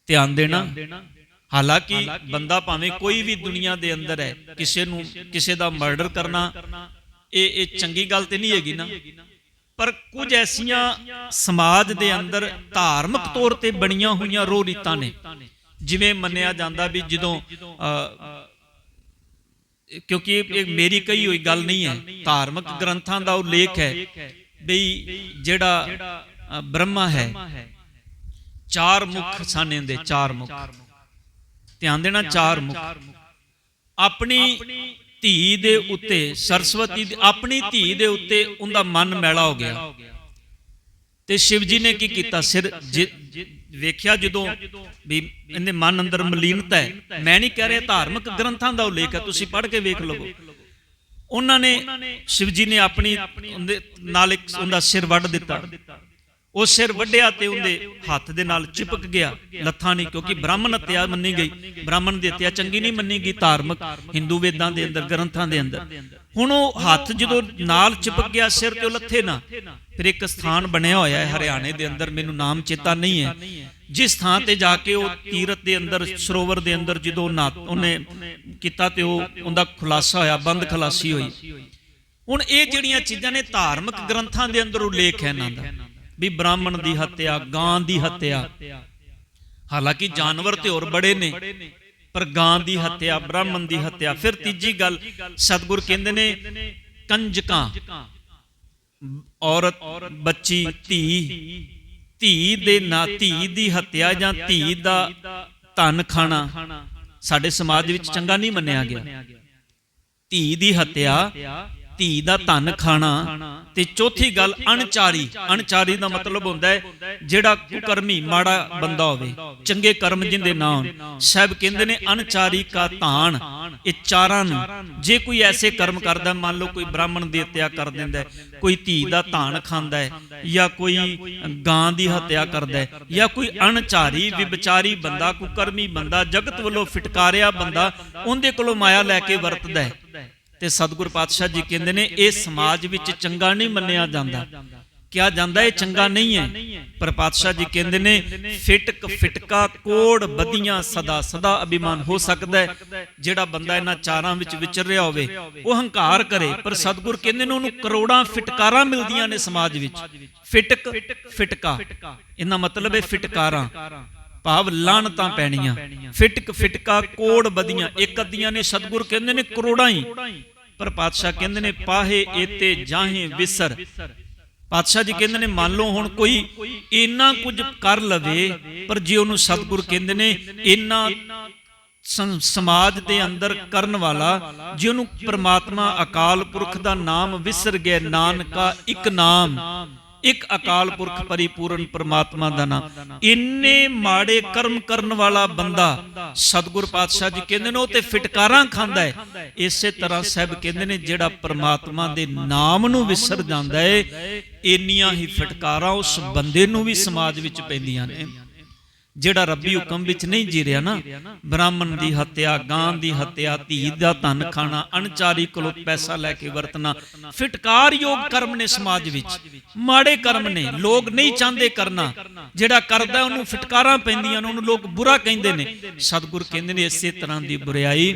ਧਿਆਨ ਦੇਣਾ। ਹਾਲਾਂਕਿ ਬੰਦਾ ਭਾਵੇਂ ਕੋਈ ਵੀ ਦੁਨੀਆ ਦੇ ਅੰਦਰ ਹੈ ਕਿਸੇ ਨੂੰ ਕਿਸੇ ਦਾ ਮਰਡਰ ਕਰਨਾ ਇਹ ਇਹ ਚੰਗੀ ਗੱਲ ਤੇ ਨਹੀਂ ਹੈਗੀ ਨਾ। ਪਰ ਕੁਝ ਐਸੀਆਂ ਸਮਾਜ ਦੇ ਅੰਦਰ ਧਾਰਮਿਕ ਤੌਰ ਤੇ ਬਣੀਆਂ ਹੋਈਆਂ ਰੋਹ ਰੀਤਾਂ ਨੇ ਜਿਵੇਂ ਮੰਨਿਆ ਜਾਂਦਾ ਵੀ ਜਦੋਂ ਅ, ਕਿਉਂਕਿ ਇਹ ਮੇਰੀ ਕਹੀ ਹੋਈ ਗੱਲ ਨਹੀਂ ਹੈ। ਧਾਰਮਿਕ ਗ੍ਰੰਥਾਂ ਦਾ ਉਲੇਖ ਹੈ ਬਈ ਜਿਹੜਾ ਬ੍ਰਹਮਾ ਹੈ ਚਾਰ ਮੁਖ ਸਨ ਇਹਦੇ ਚਾਰ ਮੁਖ। ਧਿਆਨ ਦੇਣਾ ਚਾਰ ਮੁਖ। ਆਪਣੀ ਧੀ ਦੇ ਉੱਤੇ ਸਰਸਵਤੀ ਦੀ ਆਪਣੀ ਧੀ ਦੇ ਉੱਤੇ ਉਹਦਾ ਮਨ ਮੈਲਾ ਹੋ ਗਿਆ। ਤੇ ਸ਼ਿਵ ਜੀ ਨੇ ਕੀ ਕੀਤਾ? ਸਿਰ ਜਿ- ਵੇਖਿਆ ਜਦੋਂ ਵੀ ਇਹਦੇ ਮਨ ਅੰਦਰ ਮਲੀਨਤਾ ਹੈ। ਮੈਂ ਨਹੀਂ ਕਹਿ ਰਿਹਾ ਧਾਰਮਿਕ ਗ੍ਰੰਥਾਂ ਦਾ ਉਲੇਖ ਹੈ। ਤੁਸੀਂ ਪੜ੍ਹ ਕੇ ਵੇਖ ਲਵੋ। ਉਹਨਾਂ ਨੇ ਸ਼ਿਵ ਜੀ ਨੇ ਆਪਣੀ ਨਾਲ ਇੱਕ ਉਹਦਾ ਸਿਰ ਵੱਢ ਦਿੱਤਾ। ਉਹ ਸਿਰ ਵੱਢਿਆ ਤੇ ਉਹਦੇ ਹੱਥ ਦੇ ਨਾਲ ਚਿਪਕ ਗਿਆ, ਲੱਥਾਂ ਨਹੀਂ, ਕਿਉਂਕਿ ਬ੍ਰਾਹਮਣ ਹੱਤਿਆ ਮੰਨੀ ਗਈ। ਬ੍ਰਾਹਮਣ ਦੀ ਹੱਤਿਆ ਚੰਗੀ ਨਹੀਂ ਮੰਨੀ ਗਈ, ਧਾਰਮਿਕ, ਹਿੰਦੂ ਵੇਦਾਂ ਦੇ ਅੰਦਰ, ਗ੍ਰੰਥਾਂ ਦੇ ਅੰਦਰ। ਹੁਣ ਉਹ ਹੱਥ ਜਦੋਂ ਨਾਲ ਚਿਪਕ ਗਿਆ, ਸਿਰ ਤੇ ਲੱਥੇ ਨਾ, ਫਿਰ ਇੱਕ ਸਥਾਨ ਬਣਿਆ ਹੋਇਆ ਹੈ ਹਰਿਆਣੇ ਦੇ ਅੰਦਰ, ਮੈਨੂੰ ਨਾਮ ਚੇਤਾ ਨਹੀਂ ਹੈ। ਜਿਸ ਥਾਂ ਤੇ ਜਾ ਕੇ ਉਹ ਤੀਰਤ ਦੇ ਅੰਦਰ, ਸਰੋਵਰ ਦੇ ਅੰਦਰ ਜਦੋਂ ਨਾ ਉਹਨੇ ਕੀਤਾ ਤੇ ਉਹ ਉਹਦਾ ਖੁਲਾਸਾ ਹੋਇਆ, ਬੰਦ ਖਲਾਸੀ ਹੋਈ। ਹੁਣ ਇਹ ਜਿਹੜੀਆਂ ਚੀਜ਼ਾਂ ਨੇ, ਧਾਰਮਿਕ ਗ੍ਰੰਥਾਂ ਦੇ ਅੰਦਰ ਉਲੇਖ ਹੈ ਇਹਨਾਂ ਦਾ। ਵੀ ਬ੍ਰਾਹਮਣ ਦੀ ਹੱਤਿਆ, ਗਾਂ ਦੀ ਹੱਤਿਆ। ਹਾਲਾਂਕਿ ਜਾਨਵਰ ਤੇ ਹੋਰ ਬੜੇ ਨੇ, ਪਰ ਗਾਂ ਦੀ ਹੱਤਿਆ, ਬ੍ਰਾਹਮਣ ਦੀ ਹੱਤਿਆ। ਫਿਰ ਤੀਜੀ ਗੱਲ, ਸਤਿਗੁਰ ਕਹਿੰਦੇ ਨੇ, ਕੰਜਕਾਂ, ਔਰਤ, ਬੱਚੀ, ਧੀ ਧੀ ਦੇ ਨਾ ਧੀ ਦੀ ਹੱਤਿਆ ਜਾਂ ਧੀ ਦਾ ਧਨ ਖਾਣਾ, ਸਾਡੇ ਸਮਾਜ ਵਿੱਚ ਚੰਗਾ ਨਹੀਂ ਮੰਨਿਆ ਗਿਆ। ਧੀ ਦੀ ਹੱਤਿਆ ਧੀ ਦਾ ਧਨ ਖਾਣਾ ਤੇ ਚੌਥੀ ਗੱਲ ਅਣਚਾਰੀ। ਅਣਚਾਰੀ ਦਾ ਮਤਲਬ ਹੁੰਦਾ ਹੈ ਜਿਹੜਾ ਕੁਕਰਮੀ ਮਾੜਾ ਬੰਦਾ ਹੋਵੇ, ਚੰਗੇ ਕਰਮ ਜਿੰਦੇ ਨਾ ਹੋਣ। ਸਾਹਿਬ ਕਹਿੰਦੇ ਨੇ, ਅਣਚਾਰੀ ਕਾ ਧਾਨ ਇਹ ਚਾਰਾਂ ਨੂੰ। ਜੇ ਕੋਈ ਐਸੇ ਕਰਮ ਕਰਦਾ, ਮੰਨ ਲਓ ਕੋਈ ਬ੍ਰਾਹਮਣ ਦੀ ਹੱਤਿਆ ਕਰ ਦਿੰਦਾ ਕੋਈ ਧੀ ਦਾ ਧਾਨ ਖਾਂਦਾ ਹੈ ਜਾਂ ਕੋਈ ਗਾਂ ਦੀ ਹੱਤਿਆ ਕਰਦਾ ਹੈ ਜਾਂ ਕੋਈ ਅਣਚਾਰੀ ਵਿਚਾਰੀ ਬੰਦਾ, ਕੁਕਰਮੀ ਬੰਦਾ, ਜਗਤ ਵੱਲੋਂ ਫਿਟਕਾਰਿਆ ਬੰਦਾ, ਉਹਦੇ ਕੋਲੋਂ ਮਾਇਆ ਲੈ ਕੇ ਵਰਤਦਾ ਹੈ। ਤੇ ਸਤਿਗੁਰ ਪਾਤਸ਼ਾਹ ਜੀ ਕਹਿੰਦੇ ਨੇ, ਇਹ ਸਮਾਜ ਵਿੱਚ ਚੰਗਾ ਨਹੀਂ ਮੰਨਿਆ ਜਾਂਦਾ। ਕਿਹਾ ਜਾਂਦਾ ਇਹ ਚੰਗਾ ਨਹੀਂ ਹੈ। ਪਰ ਪਾਤਸ਼ਾਹ ਜੀ ਕਹਿੰਦੇ ਨੇ, ਫਿਟਕ ਫਿਟਕਾ ਕੋੜ ਬਦੀਆਂ ਸਦਾ ਸਦਾ ਅਭਿਮਾਨ ਹੋ ਸਕਦਾ ਹੈ। ਜਿਹੜਾ ਬੰਦਾ ਇਹਨਾਂ ਚਾਰਾਂ ਵਿੱਚ ਵਿਚਰ ਰਿਹਾ ਹੋਵੇ, ਉਹ ਹੰਕਾਰ ਕਰੇ। ਪਰ ਸਤਿਗੁਰ ਕਹਿੰਦੇ ਨੇ ਉਹਨੂੰ ਕਰੋੜਾਂ ਫਿਟਕਾਰਾਂ ਮਿਲਦੀਆਂ ਨੇ ਸਮਾਜ ਵਿੱਚ। ਫਿਟਕ ਫਿਟਕਾ। ਇਹਨਾਂ ਮਤਲਬ ਹੈ ਫਿਟਕਾਰਾਂ। ਭਾਵ ਲਾਣਤਾਂ ਪੈਣੀਆਂ। ਫਿਟਕ, ਫਿਟਕਾ, ਕੋੜ ਬਦੀਆਂ ਇੱਕ ਅੱਧੀਆਂ ਨੇ ਸਤਿਗੁਰ ਕਹਿੰਦੇ ਨੇ ਕਰੋੜਾਂ ਹੀ। ਪਰ ਪਾਤਸ਼ਾਹ ਕਹਿੰਦੇ ਨੇ, ਪਾਹੇ ਏਤੇ ਜਾਹੇ ਵਿਸਰ। ਪਾਤਸ਼ਾਹ ਜੀ ਕਹਿੰਦੇ ਨੇ, ਮੰਨ ਲਓ ਹੁਣ ਕੋਈ ਇੰਨਾ ਕੁਝ ਕਰ ਲਵੇ, ਪਰ ਜੇ ਉਹਨੂੰ ਸਤਿਗੁਰ ਕਹਿੰਦੇ ਨੇ, ਇੰਨਾ ਸਮਾਜ ਦੇ ਅੰਦਰ ਕਰਨ ਵਾਲਾ, ਜੇ ਉਹਨੂੰ ਪ੍ਰਮਾਤਮਾ ਅਕਾਲ ਪੁਰਖ ਦਾ ਨਾਮ ਵਿਸਰ ਗਿਆ, ਨਾਨਕਾ ਇੱਕ ਨਾਮ ਇੱਕ ਅਕਾਲ ਪੁਰਖ ਪਰਿਪੂਰਨ ਪ੍ਰਮਾਤਮਾ ਦਾ ਨਾਮ ਇੰਨੇ ਮਾੜੇ ਕਰਮ ਕਰਨ ਵਾਲਾ ਬੰਦਾ ਸਤਿਗੁਰ ਪਾਤਸ਼ਾਹ ਜੀ ਕਹਿੰਦੇ ਨੇ, ਉਹ ਤੇ ਫਿਟਕਾਰਾਂ ਖਾਂਦਾ ਹੈ। ਇਸੇ ਤਰ੍ਹਾਂ ਸਹਿਬ ਕਹਿੰਦੇ ਨੇ, ਜਿਹੜਾ ਪਰਮਾਤਮਾ ਦੇ ਨਾਮ ਨੂੰ ਵਿਸਰ ਜਾਂਦਾ ਹੈ ਇੰਨੀਆਂ ਹੀ ਫਿਟਕਾਰਾਂ ਉਸ ਬੰਦੇ ਨੂੰ ਵੀ ਸਮਾਜ ਵਿੱਚ ਪੈਂਦੀਆਂ ਨੇ। ਜਿਹੜਾ ਰੱਬੀ ਹੁਕਮ ਵਿੱਚ ਨਹੀਂ ਜੀ ਰਿਹਾ ਨਾ ਬ੍ਰਾਹਮਣ ਦੀ ਹੱਤਿਆ ਗਾਂ ਦੀ ਹੱਤਿਆ ਧੀ ਦਾ ਧਨ ਖਾਣਾ ਅਣਚਾਰੀ ਕੋਲੋਂ ਪੈਸਾ ਲੈ ਕੇ ਵਰਤਣਾ ਫਿਟਕਾਰ ਯੋਗ ਕਰਮ ਨੇ ਸਮਾਜ ਵਿੱਚ। ਮਾੜੇ ਕਰਮ ਨੇ ਲੋਕ ਨਹੀਂ ਚਾਹੁੰਦੇ ਕਰਨਾ। ਜਿਹੜਾ ਕਰਦਾ ਉਹਨੂੰ ਫਿਟਕਾਰਾਂ ਪੈਂਦੀਆਂ ਨੇ ਉਹਨੂੰ ਲੋਕ ਬੁਰਾ ਕਹਿੰਦੇ ਨੇ। ਸਤਿਗੁਰ ਕਹਿੰਦੇ ਨੇ ਇਸੇ ਤਰ੍ਹਾਂ ਦੀ ਬੁਰਾਈ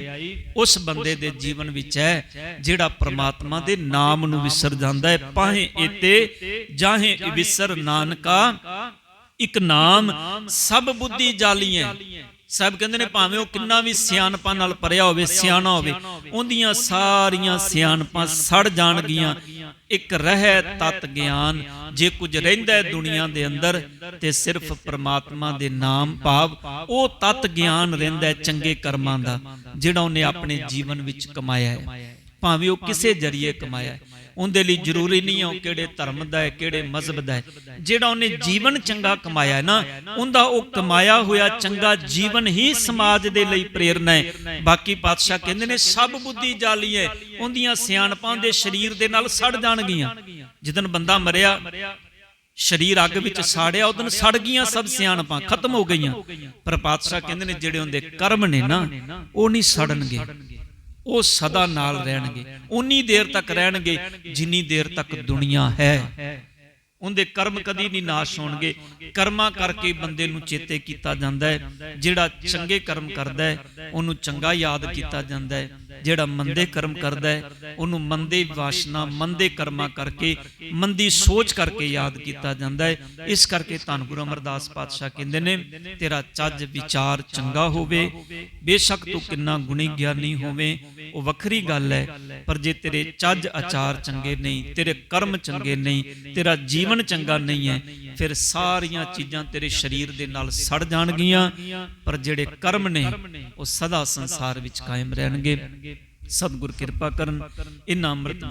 ਉਸ ਬੰਦੇ ਦੇ ਜੀਵਨ ਵਿੱਚ ਹੈ ਜਿਹੜਾ ਪ੍ਰਮਾਤਮਾ ਦੇ ਨਾਮ ਨੂੰ ਵਿਸਰ ਜਾਂਦਾ ਹੈ ਪਾਹੇ ਇਤੇ ਜਾਹੇ ਵਿਸਰ ਨਾਨਕਾ ਇੱਕ ਨਾਮ ਸਭ ਬੁੱਧੀ ਜਾਲੀਆਂ ਸਭ ਕਹਿੰਦੇ ਨੇ ਭਾਵੇਂ ਉਹ ਕਿੰਨਾ ਵੀ ਸਿਆਣਪਾਂ ਨਾਲ ਭਰਿਆ ਹੋਵੇ, ਸਿਆਣਾ ਹੋਵੇ, ਉਹਦੀਆਂ ਸਾਰੀਆਂ ਸਿਆਣਪਾਂ ਸੜ ਜਾਣਗੀਆਂ। ਇੱਕ ਰਹਿ ਤਤ ਗਿਆਨ, ਜੇ ਕੁਝ ਰਹਿੰਦਾ ਹੈ ਦੁਨੀਆ ਦੇ ਅੰਦਰ ਤੇ ਸਿਰਫ ਪ੍ਰਮਾਤਮਾ ਦੇ ਨਾਮ ਭਾਵ, ਉਹ ਤਤ ਗਿਆਨ ਰਹਿੰਦਾ ਹੈ ਚੰਗੇ ਕਰਮਾਂ ਦਾ, ਜਿਹੜਾ ਉਹਨੇ ਆਪਣੇ ਜੀਵਨ ਵਿੱਚ ਕਮਾਇਆ ਹੈ। ਭਾਵੇਂ ਉਹ ਕਿਸੇ ਜਰੀਏ ਕਮਾਇਆ ਹੈ। ਉਹਦੇ ਲਈ ਜ਼ਰੂਰੀ ਨਹੀਂ ਹੈ ਉਹ ਕਿਹੜੇ ਧਰਮ ਦਾ ਹੈ, ਕਿਹੜੇ ਮਜ਼ਹਬ ਦਾ ਹੈ। ਜਿਹੜਾ ਉਹਨੇ ਜੀਵਨ ਚੰਗਾ ਕਮਾਇਆ ਹੈ ਨਾ, ਉਹਦਾ ਉਹ ਕਮਾਇਆ ਹੋਇਆ ਚੰਗਾ ਜੀਵਨ ਹੀ ਸਮਾਜ ਦੇ ਲਈ ਪ੍ਰੇਰਨਾ ਹੈ। ਬਾਕੀ ਪਾਤਸ਼ਾਹ ਕਹਿੰਦੇ ਨੇ, ਸਭ ਬੁੱਧੀ ਜਾਲੀ ਹੈ, ਉਹਦੀਆਂ ਸਿਆਣਪਾਂ ਦੇ ਸਰੀਰ ਦੇ ਨਾਲ ਸੜ ਜਾਣਗੀਆਂ। ਜਿੱਦਨ ਬੰਦਾ ਮਰਿਆ, ਸਰੀਰ ਅੱਗ ਵਿੱਚ ਸਾੜਿਆ ਉਦੋਂ ਸੜ ਗਈਆਂ ਸਭ ਸਿਆਣਪਾਂ, ਖਤਮ ਹੋ ਗਈਆਂ। ਪਰ ਪਾਤਸ਼ਾਹ ਕਹਿੰਦੇ ਨੇ, ਜਿਹੜੇ ਉਹਦੇ ਕਰਮ ਨੇ ਨਾ, ਉਹ ਨਹੀਂ ਸੜਨਗੇ। ਉਹ ਸਦਾ ਨਾਲ ਰਹਿਣਗੇ। ਉਨੀ ਦੇਰ ਤੱਕ ਰਹਿਣਗੇ, ਜਿੰਨੀ ਦੇਰ ਤੱਕ ਦੁਨੀਆ ਹੈ। ਉਹਦੇ ਕਰਮ ਕਦੀ ਨਹੀਂ ਨਾਸ਼ ਹੋਣਗੇ। ਕਰਮਾਂ ਕਰਕੇ ਬੰਦੇ ਨੂੰ ਚੇਤੇ ਕੀਤਾ ਜਾਂਦਾ ਹੈ। ਜਿਹੜਾ ਚੰਗੇ ਕਰਮ ਕਰਦਾ ਹੈ, ਉਹਨੂੰ ਚੰਗਾ ਯਾਦ ਕੀਤਾ ਜਾਂਦਾ ਹੈ। ਜਿਹੜਾ ਮੰਦੇ ਕਰਮ ਕਰਦਾ ਹੈ, ਉਹਨੂੰ ਮੰਦੇ ਵਾਸ਼ਨਾ, ਮੰਦੇ ਕਰਮਾਂ ਕਰਕੇ, ਮੰਦੀ ਸੋਚ ਕਰਕੇ ਯਾਦ ਕੀਤਾ ਜਾਂਦਾ ਹੈ। ਇਸ ਕਰਕੇ ਧੰਨ ਗੁਰੂ ਅਮਰਦਾਸ ਪਾਤਸ਼ਾਹ ਕਹਿੰਦੇ ਨੇ, ਤੇਰਾ ਚੱਜ ਵਿਚਾਰ ਚੰਗਾ ਹੋਵੇ, ਬੇਸ਼ੱਕ ਤੂੰ ਕਿੰਨਾ ਗੁਣੀ ਗਿਆਨੀ ਹੋਵੇਂ, ਉਹ ਵੱਖਰੀ ਗੱਲ ਹੈ, ਪਰ ਜੇ ਤੇਰੇ ਚੱਜ ਆਚਾਰ ਚੰਗੇ ਨਹੀਂ, ਤੇਰੇ ਕਰਮ ਚੰਗੇ ਨਹੀਂ, ਤੇਰਾ ਜੀਵਨ ਚੰਗਾ ਨਹੀਂ ਹੈ, ਫਿਰ ਸਾਰੀਆਂ ਚੀਜ਼ਾਂ ਤੇਰੇ ਸਰੀਰ ਦੇ ਨਾਲ ਸੜ ਜਾਣਗੀਆਂ, ਪਰ ਜਿਹੜੇ ਕਰਮ ਨੇ, ਉਹ ਸਦਾ ਸੰਸਾਰ ਵਿੱਚ ਕਾਇਮ ਰਹਿਣਗੇ। ਸਤਿਗੁਰ ਕਿਰਪਾ ਕਰਨ ਇਹਨਾਂ ਅੰਮ੍ਰਿਤ